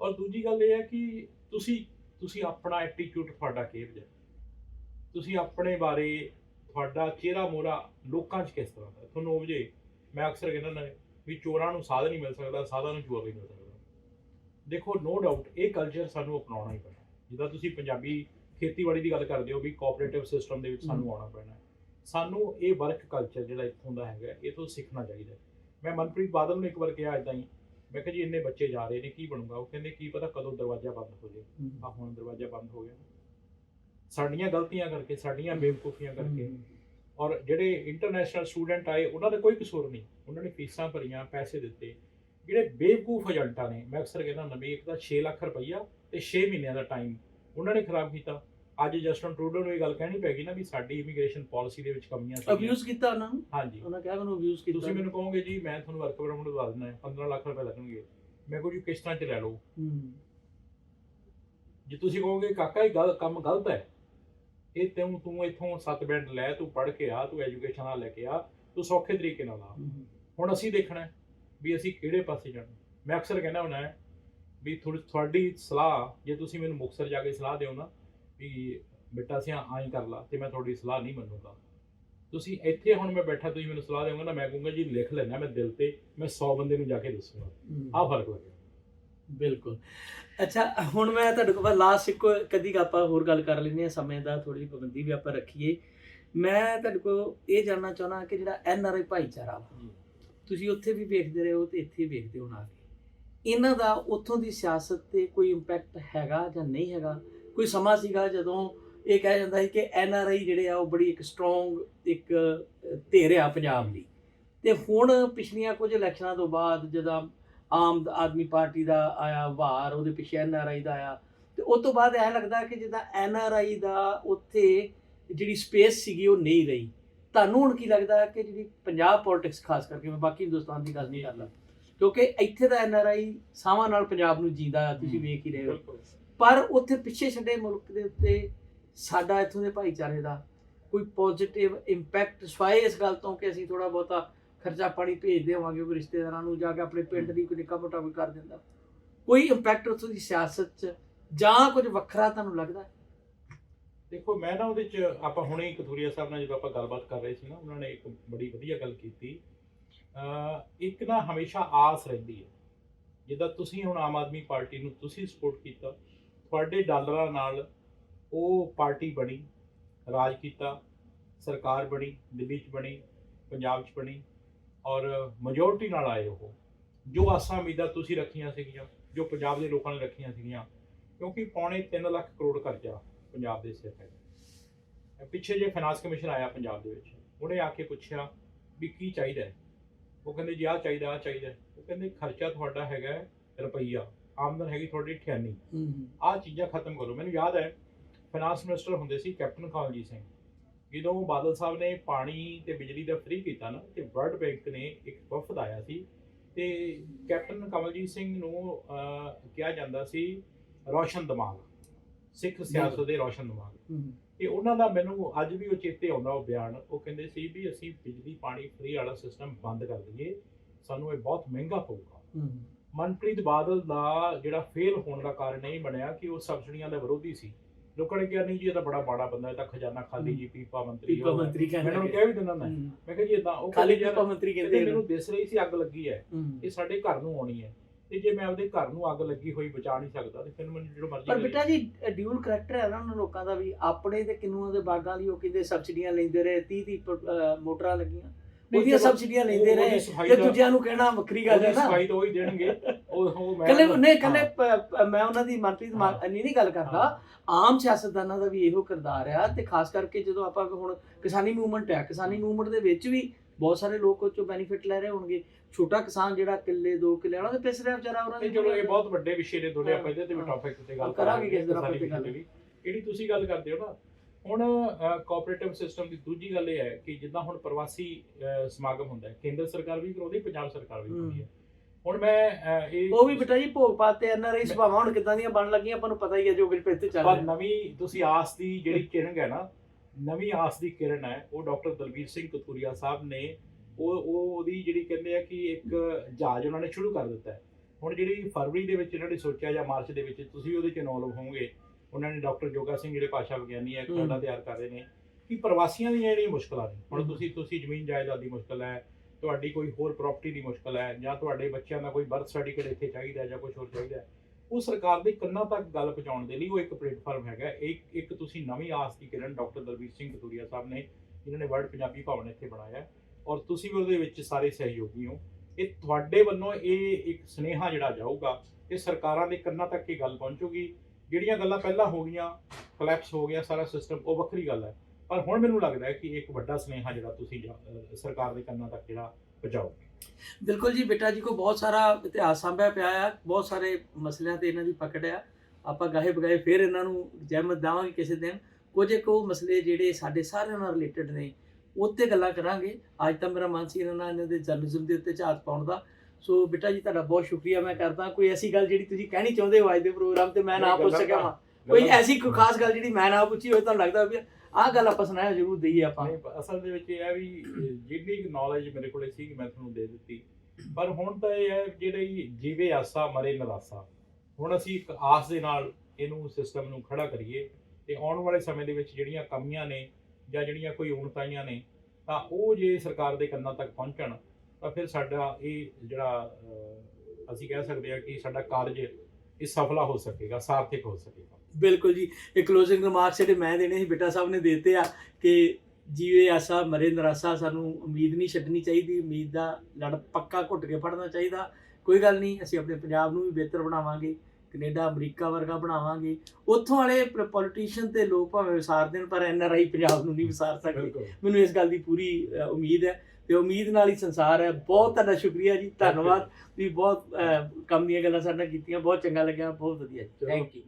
ਔਰ ਦੂਜੀ ਗੱਲ ਇਹ ਹੈ ਕਿ ਤੁਸੀਂ ਤੁਸੀਂ ਆਪਣਾ ਐਟੀਟਿਊਡ ਤੁਹਾਡਾ ਕਿਹੋ ਜਿਹਾ? ਤੁਸੀਂ ਆਪਣੇ ਬਾਰੇ ਤੁਹਾਡਾ ਚਿਹਰਾ ਮੋਰਾ ਲੋਕਾਂ 'ਚ ਕਿਸ ਤਰ੍ਹਾਂ ਦਾ? ਤੁਹਾਨੂੰ ਉਪਜੇ ਮੈਂ ਅਕਸਰ ਕਹਿੰਦਾ ਨਾ ਵੀ ਚੋਰਾਂ ਨੂੰ ਸਾਧ ਨਹੀਂ ਮਿਲ ਸਕਦਾ ਸਾਧਾਂ ਨੂੰ ਚੋਰ ਨਹੀਂ ਮਿਲ ਸਕਦਾ। ਦੇਖੋ ਨੋ ਡਾਊਟ ਇਹ ਕਲਚਰ ਸਾਨੂੰ ਅਪਣਾਉਣਾ ਹੀ ਪੈਣਾ। ਜਿੱਦਾਂ ਤੁਸੀਂ ਪੰਜਾਬੀ ਖੇਤੀਬਾੜੀ ਦੀ ਗੱਲ ਕਰਦੇ ਹੋ ਵੀ ਕੋਆਪਰੇਟਿਵ ਸਿਸਟਮ ਦੇ ਵਿੱਚ ਸਾਨੂੰ ਆਉਣਾ ਪੈਣਾ। ਸਾਨੂੰ ਇਹ ਵਰਕ ਕਲਚਰ ਜਿਹੜਾ ਇੱਥੋਂ ਦਾ ਹੈਗਾ ਇਹ ਤੋਂ ਸਿੱਖਣਾ ਚਾਹੀਦਾ। ਮੈਂ ਮਨਪ੍ਰੀਤ ਬਾਦਲ ਨੂੰ ਇੱਕ ਵਾਰ ਕਿਹਾ ਇਦਾਂ ਹੀ ਮੈਂ ਕਿਹਾ ਜੀ ਇੰਨੇ ਬੱਚੇ ਜਾ ਰਹੇ ਨੇ ਕੀ ਬਣੂਗਾ? ਉਹ ਕਹਿੰਦੇ ਕੀ ਪਤਾ ਕਦੋਂ ਦਰਵਾਜ਼ਾ ਬੰਦ ਹੋ ਜਾਏ। ਆ ਹੁਣ ਦਰਵਾਜ਼ਾ ਬੰਦ ਹੋ ਗਿਆ। ਸਾਡੀਆਂ ਗਲਤੀਆਂ ਕਰਕੇ ਸਾਡੀਆਂ ਬੇਵਕੂਫੀਆਂ ਕਰਕੇ ਔਰ ਜਿਹੜੇ ਇੰਟਰਨੈਸ਼ਨਲ ਸਟੂਡੈਂਟ ਆਏ ਉਹਨਾਂ ਦਾ ਕੋਈ ਕਸੂਰ ਨਹੀਂ। ਉਹਨਾਂ ਨੇ ਫੀਸਾਂ ਭਰੀਆਂ ਪੈਸੇ ਦਿੱਤੇ। ਜਿਹੜੇ ਬੇਵਕੂਫ ਏਜੰਟਾਂ ਨੇ ਮੈਂ ਅਕਸਰ ਕਹਿੰਦਾ ਇੱਕ ਤਾਂ 6 ਲੱਖ ਰੁਪਈਆ ਤੇ 6 ਮਹੀਨਿਆਂ ਦਾ ਟਾਈਮ ਉਹਨਾਂ ਨੇ ਖਰਾਬ ਕੀਤਾ। ਅੱਜ ਜਸਟਨ ਟਰੂਡੋ ਨੂੰ ਇਹ ਗੱਲ ਕਹਿਣੀ ਪੈ ਗਈ ਨਾ ਵੀ ਸਾਡੀ ਇਮੀਗ੍ਰੇਸ਼ਨ ਪਾਲਿਸੀ ਦੇ ਵਿੱਚ ਕਮੀਆਂ ਸੀਗੀਆਂ। ਅਬਿਊਜ਼ ਕੀਤਾ ਉਹਨਾਂ ਨੂੰ? ਹਾਂਜੀ। ਉਹਨਾਂ ਕਿਹਾ ਮੈਨੂੰ ਅਬਿਊਜ਼ ਕੀਤਾ। ਤੁਸੀਂ ਮੈਨੂੰ ਕਹੋਗੇ ਜੀ ਮੈਂ ਤੁਹਾਨੂੰ ਵਰਕ ਪਰਮਿਟ ਦਵਾ ਦਿੰਦਾ ਹੈ 15 ਲੱਖ ਰੁਪਏ ਲੱਗਣਗੇ। ਮੈਂ ਕੋਈ ਕਿਸ਼ਤਾਂ 'ਚ ਲੈ ਲਓ। ਹੂੰ। ਜੇ ਤੁਸੀਂ ਕਹੋਗੇ ਕਾਕਾ ਇਹ ਗੱਲ ਕੰਮ ਗਲਤ ਹੈ। ਇਹ ਤੂੰ ਤੂੰ ਇੱਥੋਂ ਸੱਤ ਬੈਂਡ ਲੈ ਤੂੰ ਪੜ੍ਹ ਕੇ ਆ ਤੂੰ ਐਜੂਕੇਸ਼ਨ ਨਾਲ ਲੈ ਕੇ ਆ ਤੂੰ ਸੌਖੇ ਤਰੀਕੇ ਨਾਲ ਆ। ਹੁਣ ਅਸੀਂ ਦੇਖਣਾ ਵੀ ਅਸੀਂ ਕਿਹੜੇ ਪਾਸੇ ਜਾਣਾ। ਮੈਂ ਅਕਸਰ ਕਹਿੰਦਾ ਹੁੰਦਾ ਹੈ ਵੀ ਥੋੜੀ ਤੁਹਾਡੀ ਸਲਾਹ ਜੇ ਤੁਸੀਂ ਮੈਨੂੰ ਮੁਕਤਸਰ ਜਾ ਕੇ ਸਲਾਹ ਦਿਓ ਨਾ ਵੀ ਬੇਟਾ ਅਸੀਂ ਆਈ ਕਰ ਲਾ ਤੇ ਮੈਂ ਤੁਹਾਡੀ ਸਲਾਹ ਨਹੀਂ ਮੰਨੂਗਾ। ਤੁਸੀਂ ਇੱਥੇ ਹੁਣ ਮੈਂ ਬੈਠਾ ਤੁਸੀਂ ਮੈਨੂੰ ਸਲਾਹ ਦੇਵੋਗੇ ਨਾ ਮੈਂ ਕਹੂੰਗਾ ਜੀ ਲਿਖ ਲੈਣਾ ਮੈਂ ਦਿਲ ਤੇ ਮੈਂ 100 ਬੰਦੇ ਨੂੰ ਜਾ ਕੇ ਦੱਸੂਗਾ। ਆਹ ਫ਼ਰਕ ਲੱਗਿਆ। ਬਿਲਕੁਲ। ਅੱਛਾ ਹੁਣ ਮੈਂ ਤੁਹਾਡੇ ਕੋਲ ਲਾਸਟ ਇੱਕ ਕਦੀ ਆਪਾਂ ਹੋਰ ਗੱਲ ਕਰ ਲੈਂਦੇ ਹਾਂ ਸਮੇਂ ਦਾ ਥੋੜੀ ਜਿਹੀ ਪਾਬੰਦੀ ਵੀ ਆਪਾਂ ਰੱਖੀਏ। ਮੈਂ ਤੁਹਾਡੇ ਕੋਲ ਇਹ ਜਾਣਨਾ ਚਾਹਣਾ ਕਿ ਜਿਹੜਾ ਐਨ ਆਰ ਆਈ ਭਾਈਚਾਰਾ। ਤੁਸੀਂ ਉੱਥੇ ਵੀ ਵੇਖਦੇ ਰਹੇ ਹੋ ਤੇ ਇੱਥੇ ਵੇਖਦੇ ਹੋ ਨਾ ਇਹਨਾਂ ਦਾ ਉੱਥੋਂ ਦੀ ਸਿਆਸਤ ਤੇ ਕੋਈ ਇੰਪੈਕਟ ਹੈਗਾ ਜਾਂ ਨਹੀਂ ਹੈਗਾ? ਕੋਈ ਸਮਾਂ ਸੀਗਾ ਜਦੋਂ ਇਹ ਕਿਹਾ ਜਾਂਦਾ ਸੀ ਕਿ ਐਨ ਆਰ ਆਈ ਜਿਹੜੇ ਆ ਉਹ ਬੜੀ ਇੱਕ ਸਟਰੋਂਗ ਇੱਕ ਧਿਰ ਆ ਪੰਜਾਬ ਦੀ। ਤੇ ਹੁਣ ਪਿਛਲੀਆਂ ਕੁਝ ਇਲੈਕਸ਼ਨਾਂ ਤੋਂ ਬਾਅਦ ਜਦੋਂ ਆਮ ਆਦਮੀ ਪਾਰਟੀ ਦਾ ਆਇਆ ਵਾਰ ਉਹਦੇ ਪਿੱਛੇ ਐਨ ਆਰ ਆਈ ਦਾ ਆਇਆ। ਤੇ ਉਸ ਤੋਂ ਬਾਅਦ ਇਹ ਲੱਗਦਾ ਕਿ ਜਿੱਦਾਂ ਐਨ ਆਰ ਆਈ ਦਾ ਉੱਥੇ ਜਿਹੜੀ ਸਪੇਸ ਸੀਗੀ ਉਹ ਨਹੀਂ ਰਹੀ। ਤੁਹਾਨੂੰ ਹੁਣ ਕੀ ਲੱਗਦਾ ਕਿ ਜਿਹੜੀ ਪੰਜਾਬ ਪੋਲਿਟਿਕਸ ਖਾਸ ਕਰਕੇ ਮੈਂ ਬਾਕੀ ਹਿੰਦੁਸਤਾਨ ਦੀ ਗੱਲ ਨਹੀਂ ਕਰਦਾ ਕਿਉਂਕਿ ਇੱਥੇ ਦਾ ਐਨ ਆਰ ਆਈ ਸਾਵਾਂ ਨਾਲ ਪੰਜਾਬ ਨੂੰ ਜੀਂਦਾ ਤੁਸੀਂ ਵੇਖ ਹੀ ਰਹੇ ਹੋ। ਪਰ ਉੱਥੇ ਪਿੱਛੇ ਛੱਡੇ ਮੁਲਕ ਦੇ ਉੱਤੇ ਸਾਡਾ ਇੱਥੋਂ ਦੇ ਭਾਈਚਾਰੇ ਦਾ ਕੋਈ ਪੋਜ਼ਿਟਿਵ ਇੰਪੈਕਟ ਸਵਾਏ ਇਸ ਗੱਲ ਤੋਂ ਕਿ ਅਸੀਂ ਥੋੜਾ ਬਹੁਤਾ ਖਰਚਾ ਪਾਣੀ ਭੇਜਦੇ ਹੋਵਾਂਗੇ ਕੋਈ ਰਿਸ਼ਤੇਦਾਰਾਂ ਨੂੰ ਜਾ ਕੇ ਆਪਣੇ ਪਿੰਡ ਦੀ ਕੋਈ ਨਿੱਕਾ ਮੋਟਾ ਵੀ ਕਰ ਦਿੰਦਾ। ਕੋਈ ਇੰਪੈਕਟ ਉੱਥੋਂ ਦੀ ਸਿਆਸਤ 'ਚ ਜਾਂ ਕੁਝ ਵੱਖਰਾ ਤੁਹਾਨੂੰ ਲੱਗਦਾ? ਦੇਖੋ ਮੈਂ ਨਾ ਉਹਦੇ ਚ ਆਪਾਂ ਹੁਣੇ ਹੀ ਕਥੂਰੀਆ ਸਾਹਿਬ ਨਾਲ ਜਦੋਂ ਆਪਾਂ ਗੱਲਬਾਤ ਕਰ ਰਹੇ ਸੀ ਨਾ ਉਹਨਾਂ ਨੇ ਇੱਕ ਬੜੀ ਵਧੀਆ ਗੱਲ ਕੀਤੀ। ਇੱਕ ਨਾ ਹਮੇਸ਼ਾ ਆਸ ਰਹਿੰਦੀ ਹੈ। ਜਿੱਦਾਂ ਤੁਸੀਂ ਹੁਣ ਆਮ ਆਦਮੀ ਪਾਰਟੀ ਨੂੰ ਤੁਸੀਂ ਸਪੋਰਟ ਕੀਤਾ ਤੁਹਾਡੇ ਡਾਲਰਾਂ ਨਾਲ ਉਹ ਪਾਰਟੀ ਬਣੀ ਰਾਜ ਕੀਤਾ ਸਰਕਾਰ ਬਣੀ ਦਿੱਲੀ 'ਚ ਬਣੀ ਪੰਜਾਬ 'ਚ ਬਣੀ। ਔਰ ਮੈਜੋਰਟੀ ਨਾਲ ਆਏ ਉਹ। ਜੋ ਆਸਾਂ ਉਮੀਦਾਂ ਤੁਸੀਂ ਰੱਖੀਆਂ ਸੀਗੀਆਂ ਜੋ ਪੰਜਾਬ ਦੇ ਲੋਕਾਂ ਨੇ ਰੱਖੀਆਂ ਸੀਗੀਆਂ ਕਿਉਂਕਿ ਪੌਣੇ 3 ਲੱਖ ਕਰੋੜ ਕਰਜ਼ਾ ਪੰਜਾਬ ਦੇ ਸਿਰ ਹੈ। ਪਿੱਛੇ ਜੇ ਫਾਈਨਾਂਸ ਕਮਿਸ਼ਨ ਆਇਆ ਪੰਜਾਬ ਦੇ ਵਿੱਚ ਉਹਨੇ ਆ ਕੇ ਪੁੱਛਿਆ ਵੀ ਕੀ ਚਾਹੀਦਾ ਉਹ ਕਹਿੰਦੇ ਜੀ ਆਹ ਚਾਹੀਦਾ ਆਹ ਚਾਹੀਦਾ। ਉਹ ਕਹਿੰਦੇ ਖਰਚਾ ਤੁਹਾਡਾ ਹੈਗਾ ਰੁਪਈਆ ਆਮਦਨ ਹੈਗੀ ਤੁਹਾਡੀ 98 ਆਹ ਚੀਜ਼ਾਂ ਖਤਮ ਕਰੋ। ਮੈਨੂੰ ਯਾਦ ਹੈ ਫਾਈਨਾਂਸ ਮਿਨਿਸਟਰ ਹੁੰਦੇ ਸੀ ਕੈਪਟਨ ਕਮਲਜੀਤ ਸਿੰਘ। ਜਦੋਂ ਬਾਦਲ ਸਾਹਿਬ ਨੇ ਪਾਣੀ ਤੇ ਬਿਜਲੀ ਦਾ ਫ੍ਰੀ ਕੀਤਾ ਨਾ ਤੇ ਵਰਲਡ ਬੈਂਕ ਨੇ ਇੱਕ ਵਫਦ ਆਇਆ ਸੀ ਤੇ ਕੈਪਟਨ ਕਮਲਜੀਤ ਸਿੰਘ ਨੂੰ ਕਿਹਾ ਜਾਂਦਾ ਸੀ ਰੋਸ਼ਨ ਦਿਮਾਗ ਸਿੱਖ ਸਿਆਸਤ ਦੇ ਰੋਸ਼ਨ ਦਿਮਾਗ। ਤੇ ਉਹਨਾਂ ਦਾ ਮੈਨੂੰ ਅੱਜ ਵੀ ਉਹ ਚੇਤੇ ਆਉਂਦਾ ਉਹ ਬਿਆਨ ਉਹ ਕਹਿੰਦੇ ਸੀ ਵੀ ਅਸੀਂ ਬਿਜਲੀ ਪਾਣੀ ਫ੍ਰੀ ਵਾਲਾ ਸਿਸਟਮ ਬੰਦ ਕਰ ਦਈਏ ਸਾਨੂੰ ਇਹ ਬਹੁਤ ਮਹਿੰਗਾ ਪਊਗਾ। ਮਨਪ੍ਰੀਤ ਬਾਦਲ ਦਾ ਜਿਹੜਾ ਫੇਲ ਹੋਣ ਦਾ ਕਾਰਨ ਇਹ ਬਣਿਆ ਕਿ ਉਹ ਸਬਸਿਡੀਆਂ ਦਾ ਵਿਰੋਧੀ ਸੀ। ਲੋਕਾਂ ਨੇ ਕਿਹਾ ਨਹੀਂ ਜੀ ਇਹ ਤਾਂ ਬੜਾ ਮਾੜਾ ਬੰਦਾ ਇਹ ਤਾਂ ਖਜ਼ਾਨਾ ਖਾਲੀ ਜੀ ਪੀਪਾ ਮੰਤਰੀ ਪੀਪਾ। ਮੰਤਰੀ ਕਹਿੰਦੇ ਕਿਹਾ ਵੀ ਦਿੰਦਾ ਮੈਂ ਮੈਂ ਕਿਹਾ ਜੀ ਇਦਾਂ ਉਹ ਖਾਲੀ ਪੀਪਾ ਮੰਤਰੀ ਕਹਿੰਦੇ ਮੈਨੂੰ ਦਿਸ ਰਹੀ ਸੀ ਅੱਗ ਲੱਗੀ ਹੈ। ਇਹ ਸਾਡੇ ਘਰ ਨੂੰ ਆਉਣੀ ਹੈ ਤੇ ਜੇ ਮੈਂ ਆਪਦੇ ਘਰ ਨੂੰ ਅੱਗ ਲੱਗੀ ਹੋਈ ਬਚਾ ਨਹੀਂ ਸਕਦਾ ਤੇ ਫਿਰ ਮੈਨੂੰ ਜਿਹੜਾ ਮਰਜ਼ੀ ਪਰ। ਬੇਟਾ ਜੀ ਡਿਊਲ ਕਰੈਕਟਰ ਹੈ ਨਾ ਉਹਨਾਂ ਲੋਕਾਂ ਦਾ ਵੀ ਆਪਣੇ ਤੇ ਕਿੰਨੂਆਂ ਦੇ ਬਾਗਾਂ ਦੀ ਉਹ ਕਹਿੰਦੇ ਸਬਸਿਡੀਆਂ ਲੈਂਦੇ ਰਹੇ 30 30 ਮੋਟਰਾਂ ਲੱਗੀਆਂ ਉਹਦੀਆਂ ਸਬਸਿਡੀਆਂ ਲੈਂਦੇ ਰਹੇ ਤੇ ਦੂਜਿਆਂ ਨੂੰ ਕਹਿਣਾ ਵੱਖਰੀ ਗੱਲ ਹੈ ਨਾ। ਸਫ਼ਾਈ ਤਾਂ ਉਹੀ ਦੇਣਗੇ। ਉਹ ਮੈਂ ਕੱਲੇ ਨਹੀਂ ਕੱਲੇ ਮੈਂ ਉਹਨਾਂ ਦੀ ਮਨਪ੍ਰੀਤ ਮਾਨ- ਨਹੀਂ ਗੱਲ ਕਰਦਾ। ਆਮ ਸਿਆਸਤਦਾਨਾਂ ਦਾ ਵੀ ਇਹੋ ਕਿਰਦਾਰ ਆ ਤੇ ਖਾਸ ਕਰਕੇ ਜਦੋਂ ਆਪਾਂ ਹੁਣ ਕਿਸਾਨੀ ਮੂਵਮੈਂਟ ਹੈ ਕਿਸਾਨੀ ਮੂਵਮੈਂਟ ਦੇ ਵਿੱਚ ਵੀ ਬਹੁਤ ਸਾਰੇ ਲੋਕ ਉਹ ਚੋਂ ਬੈਨੀਫਿਟ ਲੈ ਰਹੇ ਹੋਣਗੇ। ਛੋਟਾ ਕਿਸਾਨ ਜਿਹੜਾ ਕਿੱਲੇ ਦੋ ਕਿੱਲੇ ਵਾਲਾ ਤੇ ਪਿਸ ਰਿਹਾ ਵਿਚਾਰਾ ਉਹਨਾਂ ਦੀ ਚਲੋ ਇਹ ਬਹੁਤ ਵੱਡੇ ਵਿਸ਼ੇ ਨੇ ਹਾਂ, ਆਪਾਂ ਇਹਦੇ ਤੇ ਵੀ। ਟੌਪਿਕ ਤੇ ਗੱਲ ਕਰਾਂਗੇ ਕਿਸੇ ਦਿਨ ਆਪਾਂ ਤੇ ਗੱਲ। ਜਿਹੜੀ ਤੁਸੀਂ ਗੱਲ ਕਰਦੇ ਹੋ ਨਾ ਹੁਣ ਕੋਆਪਰੇਟਿਵ ਸਿਸਟਮ ਦੀ ਦੂਜੀ ਗੱਲ ਇਹ ਹੈ ਕਿ ਜਿੱਦਾਂ ਹੁਣ ਪ੍ਰਵਾਸੀ ਸਮਾਗਮ ਹੁੰਦਾ ਹੈ ਕੇਂਦਰ ਸਰਕਾਰ ਵੀ ਕਰਾਉਂਦੀ ਪੰਜਾਬ ਸਰਕਾਰ ਵੀ ਕਰਾਉਂਦੀ ਹੈ। ਹੁਣ ਮੈਂ ਇਹ ਉਹ ਵੀ ਬੇਟਾ ਜੀ ਭੋਗ ਪਾਤੇ ਐਨਆਰਆਈ ਸਭਾਵਾਂ ਹੁਣ ਕਿਦਾਂ ਦੀਆਂ ਬਣ ਲੱਗੀਆਂ ਆਪਾਂ ਨੂੰ ਪਤਾ ਹੀ ਹੈ ਜੋ ਕੁਝ ਇੱਥੇ ਚੱਲ ਪਰ ਰਿਹਾ। ਨਵੀਂ ਤੁਸੀਂ ਆਸ ਦੀ ਜਿਹੜੀ ਕਿਰਨ ਹੈ ਨਾ ਨਵੀਂ ਆਸ ਦੀ ਕਿਰਨ ਹੈ ਉਹ ਡਾਕਟਰ ਦਲਬੀਰ ਸਿੰਘ ਕਤੂਰੀਆ ਸਾਹਿਬ ਨੇ ਉਹ ਉਹ ਉਹਦੀ ਜਿਹੜੀ ਕਹਿੰਦੇ ਆ ਕਿ ਇੱਕ ਜਹਾਜ਼ ਉਹਨਾਂ ਨੇ ਸ਼ੁਰੂ ਕਰ ਦਿੱਤਾ ਹੁਣ ਜਿਹੜੀ ਫਰਵਰੀ ਦੇ ਵਿੱਚ ਇਹਨਾਂ ਨੇ ਸੋਚਿਆ ਜਾਂ ਮਾਰਚ ਦੇ ਵਿੱਚ ਤੁਸੀਂ ਉਹਦੇ ਚ ਇਨਵੋਲਵ ਹੋਵੋਗੇ ਉਹਨਾਂ ਨੇ ਡਾਕਟਰ ਜੋਗਾ ਸਿੰਘ ਜਿਹੜੇ ਭਾਸ਼ਾ ਵਿਗਿਆਨੀ ਹੈ। ਖਾਡਾ ਤਿਆਰ ਕਰ ਰਹੇ ਨੇ ਕਿ ਪ੍ਰਵਾਸੀਆਂ ਦੀਆਂ ਜਿਹੜੀਆਂ ਮੁਸ਼ਕਲਾਂ ਨੇ ਹੁਣ। ਤੁਸੀਂ ਤੁਸੀਂ ਜ਼ਮੀਨ ਜਾਇਦਾਦ ਦੀ ਮੁਸ਼ਕਲ ਹੈ ਤੁਹਾਡੀ ਕੋਈ ਹੋਰ ਪ੍ਰਾਪਰਟੀ ਦੀ ਮੁਸ਼ਕਲ ਹੈ ਜਾਂ ਤੁਹਾਡੇ ਬੱਚਿਆਂ ਦਾ ਕੋਈ ਬਰਥ ਸਰਟੀਫਿਕੇਟ ਇੱਥੇ ਚਾਹੀਦਾ ਜਾਂ ਕੁਝ ਹੋਰ ਚਾਹੀਦਾ ਉਹ ਸਰਕਾਰ ਦੇ ਕੰਨਾਂ ਤੱਕ ਗੱਲ ਪਹੁੰਚਾਉਣ ਦੇ ਲਈ ਉਹ ਇੱਕ ਪਲੇਟਫਾਰਮ ਹੈਗਾ ਇੱਕ ਇੱਕ ਤੁਸੀਂ ਨਵੀਂ ਆਸ ਦੀ ਕਿਰਨ ਡਾਕਟਰ ਦਲਬੀਰ ਸਿੰਘ ਕਤੂਰੀਆ ਸਾਹਿਬ ਨੇ ਜਿਨ੍ਹਾਂ ਨੇ ਵਰਲਡ ਪੰਜਾਬੀ ਭਵਨ ਇੱਥੇ ਬਣਾਇਆ ਔਰ ਤੁਸੀਂ ਵੀ ਉਹਦੇ ਵਿੱਚ ਸਾਰੇ ਸਹਿਯੋਗੀ ਹੋ ਇਹ ਤੁਹਾਡੇ ਵੱਲੋਂ ਇਹ ਇੱਕ ਸੁਨੇਹਾ ਜਿਹੜਾ ਜਾਊਗਾ ਇਹ ਸਰਕਾਰਾਂ ਦੇ ਕੰਨਾਂ ਤੱਕ ਇਹ ਗੱਲ ਪਹੁੰਚੂਗੀ ਜਿਹੜੀਆਂ ਗੱਲਾਂ ਪਹਿਲਾਂ ਹੋ ਗਈਆਂ ਕਲੈਪਸ ਹੋ ਗਿਆ ਸਾਰਾ ਸਿਸਟਮ ਉਹ ਵੱਖਰੀ ਗੱਲ ਹੈ। ਪਰ ਹੁਣ ਮੈਨੂੰ ਲੱਗਦਾ ਹੈ ਕਿ ਇੱਕ ਵੱਡਾ ਸੁਨੇਹਾ ਜਿਹੜਾ ਤੁਸੀਂ ਸਰਕਾਰ ਦੇ ਕੰਨਾਂ ਤੱਕ ਜਿਹੜਾ ਪਹੁੰਚਾਓ ਬਿਲਕੁਲ ਜੀ, ਬੇਟਾ ਜੀ ਕੋ ਬਹੁਤ ਸਾਰਾ ਇਤਿਹਾਸ ਸਾਂਭਿਆ ਪਿਆ ਆ, ਬਹੁਤ ਸਾਰੇ ਮਸਲਿਆਂ ਤੇ ਇਹਨਾਂ ਦੀ ਪਕੜ ਆ। ਆਪਾਂ ਗਾਹੇ ਬਗਾਏ ਫਿਰ ਇਹਨਾਂ ਨੂੰ ਜਹਿਮਤ ਦੇਵਾਂਗੇ ਕਿਸੇ ਦਿਨ। ਕੁਝ ਇੱਕ ਉਹ ਮਸਲੇ ਜਿਹੜੇ ਸਾਡੇ ਸਾਰਿਆਂ ਨਾਲ ਰਿਲੇਟਡ ਨੇ ਉੱਤੇ ਗੱਲਾਂ ਕਰਾਂਗੇ। ਅੱਜ ਤਾਂ ਮੇਰਾ ਮਨ ਸੀ ਇਹਨਾਂ ਨਾਲ ਇਹਨਾਂ ਦੇ ਜਰਨਲਿਜ਼ਮ ਦੇ ਉੱਤੇ ਝਾਤ ਪਾਉਣ ਦਾ। ਸੋ ਬੇਟਾ ਜੀ ਤੁਹਾਡਾ ਬਹੁਤ ਸ਼ੁਕਰੀਆ ਮੈਂ ਕਰਦਾ। ਕੋਈ ਐਸੀ ਗੱਲ ਜਿਹੜੀ ਤੁਸੀਂ ਕਹਿਣੀ ਚਾਹੁੰਦੇ ਹੋ ਅੱਜ ਦੇ ਪ੍ਰੋਗਰਾਮ ਤੇ ਮੈਂ ਨਾ ਪੁੱਛ ਸਕਿਆ ਕੋਈ ਐਸੀ ਕੋਈ ਖਾਸ ਗੱਲ ਜਿਹੜੀ ਮੈਂ ਨਾ ਪੁੱਛੀ ਹੋਵੇ ਤੁਹਾਨੂੰ ਲੱਗਦਾ ਵੀ ਆਹ ਗੱਲ ਆਪਾਂ ਸੁਣਾਇਆ ਜ਼ਰੂਰ ਦਈਏ ਆਪਾਂ। ਅਸਲ ਦੇ ਵਿੱਚ ਇਹ ਹੈ ਵੀ ਜਿੰਨੀ ਨੌਲੇਜ ਮੇਰੇ ਕੋਲੇ ਸੀ ਮੈਂ ਤੁਹਾਨੂੰ ਦੇ ਦਿੱਤੀ। ਪਰ ਹੁਣ ਤਾਂ ਇਹ ਹੈ ਜਿਹੜੀ ਜੀਵੇ ਆਸਾ ਮਰੇ ਨਰਾਸਾ ਹੁਣ ਅਸੀਂ ਇੱਕ ਆਸ ਦੇ ਨਾਲ ਇਹਨੂੰ ਸਿਸਟਮ ਨੂੰ ਖੜਾ ਕਰੀਏ ਤੇ ਆਉਣ ਵਾਲੇ ਸਮੇਂ ਦੇ ਵਿੱਚ ਜਿਹੜੀਆਂ ਕਮੀਆਂ ਨੇ ਜਾਂ ਜਿਹੜੀਆਂ ਕੋਈ ਉਣਤਾਈਆਂ ਨੇ ਤਾਂ ਉਹ ਜੇ ਸਰਕਾਰ ਦੇ ਕੰਨਾਂ ਤੱਕ ਪਹੁੰਚਣ ਤਾਂ ਫਿਰ ਸਾਡਾ ਇਹ ਜਿਹੜਾ ਅਸੀਂ ਕਹਿ ਸਕਦੇ ਹਾਂ ਕਿ ਸਾਡਾ ਕਾਰਜ ਇਹ ਸਫਲਾ ਹੋ ਸਕੇਗਾ ਸਾਰਥਕ ਹੋ ਸਕੇਗਾ। ਬਿਲਕੁਲ ਜੀ। ਇਹ ਕਲੋਜ਼ਿੰਗ ਰਿਮਾਰਕਸ ਜਿਹੜੇ ਮੈਂ ਦੇਣੇ ਸੀ ਬੇਟਾ ਸਾਹਿਬ ਨੇ ਦਿੱਤੇ ਆ ਕਿ ਜੀਵੇ ਆਸਾ ਮਰੇ ਨਰਾਸਾ ਸਾਨੂੰ ਉਮੀਦ ਨਹੀਂ ਛੱਡਣੀ ਚਾਹੀਦੀ ਉਮੀਦ ਦਾ ਲੜ ਪੱਕਾ ਘੁੱਟ ਕੇ ਫੜਨਾ ਚਾਹੀਦਾ। ਕੋਈ ਗੱਲ ਨਹੀਂ ਅਸੀਂ ਆਪਣੇ ਪੰਜਾਬ ਨੂੰ ਵੀ ਬਿਹਤਰ ਬਣਾਵਾਂਗੇ ਕੈਨੇਡਾ ਅਮਰੀਕਾ ਵਰਗਾ ਬਣਾਵਾਂਗੇ। ਉੱਥੋਂ ਵਾਲੇ ਪੋਲੀਟੀਸ਼ੀਅਨ ਤੇ ਲੋਕ ਭਾਵੇਂ ਵਿਸਾਰ ਦੇਣ ਪਰ ਐਨ ਆਰ ਆਈ ਪੰਜਾਬ ਨੂੰ ਨਹੀਂ ਵਿਸਾਰ ਸਕਦੇ। ਮੈਨੂੰ ਇਸ ਗੱਲ ਦੀ ਪੂਰੀ ਉਮੀਦ ਹੈ। ਤੇ ਉਮੀਦ ਨਾਲ ਹੀ ਸੰਸਾਰ ਹੈ। ਬਹੁਤ ਤੁਹਾਡਾ ਸ਼ੁਕਰੀਆ ਜੀ। ਧੰਨਵਾਦ। ਵੀ ਬਹੁਤ ਕੰਮ ਦੀਆਂ ਗੱਲਾਂ ਸਾਡੇ ਨਾਲ ਕੀਤੀਆਂ। ਬਹੁਤ ਚੰਗਾ ਲੱਗਿਆ। ਬਹੁਤ ਵਧੀਆ ਜੀ। Thank you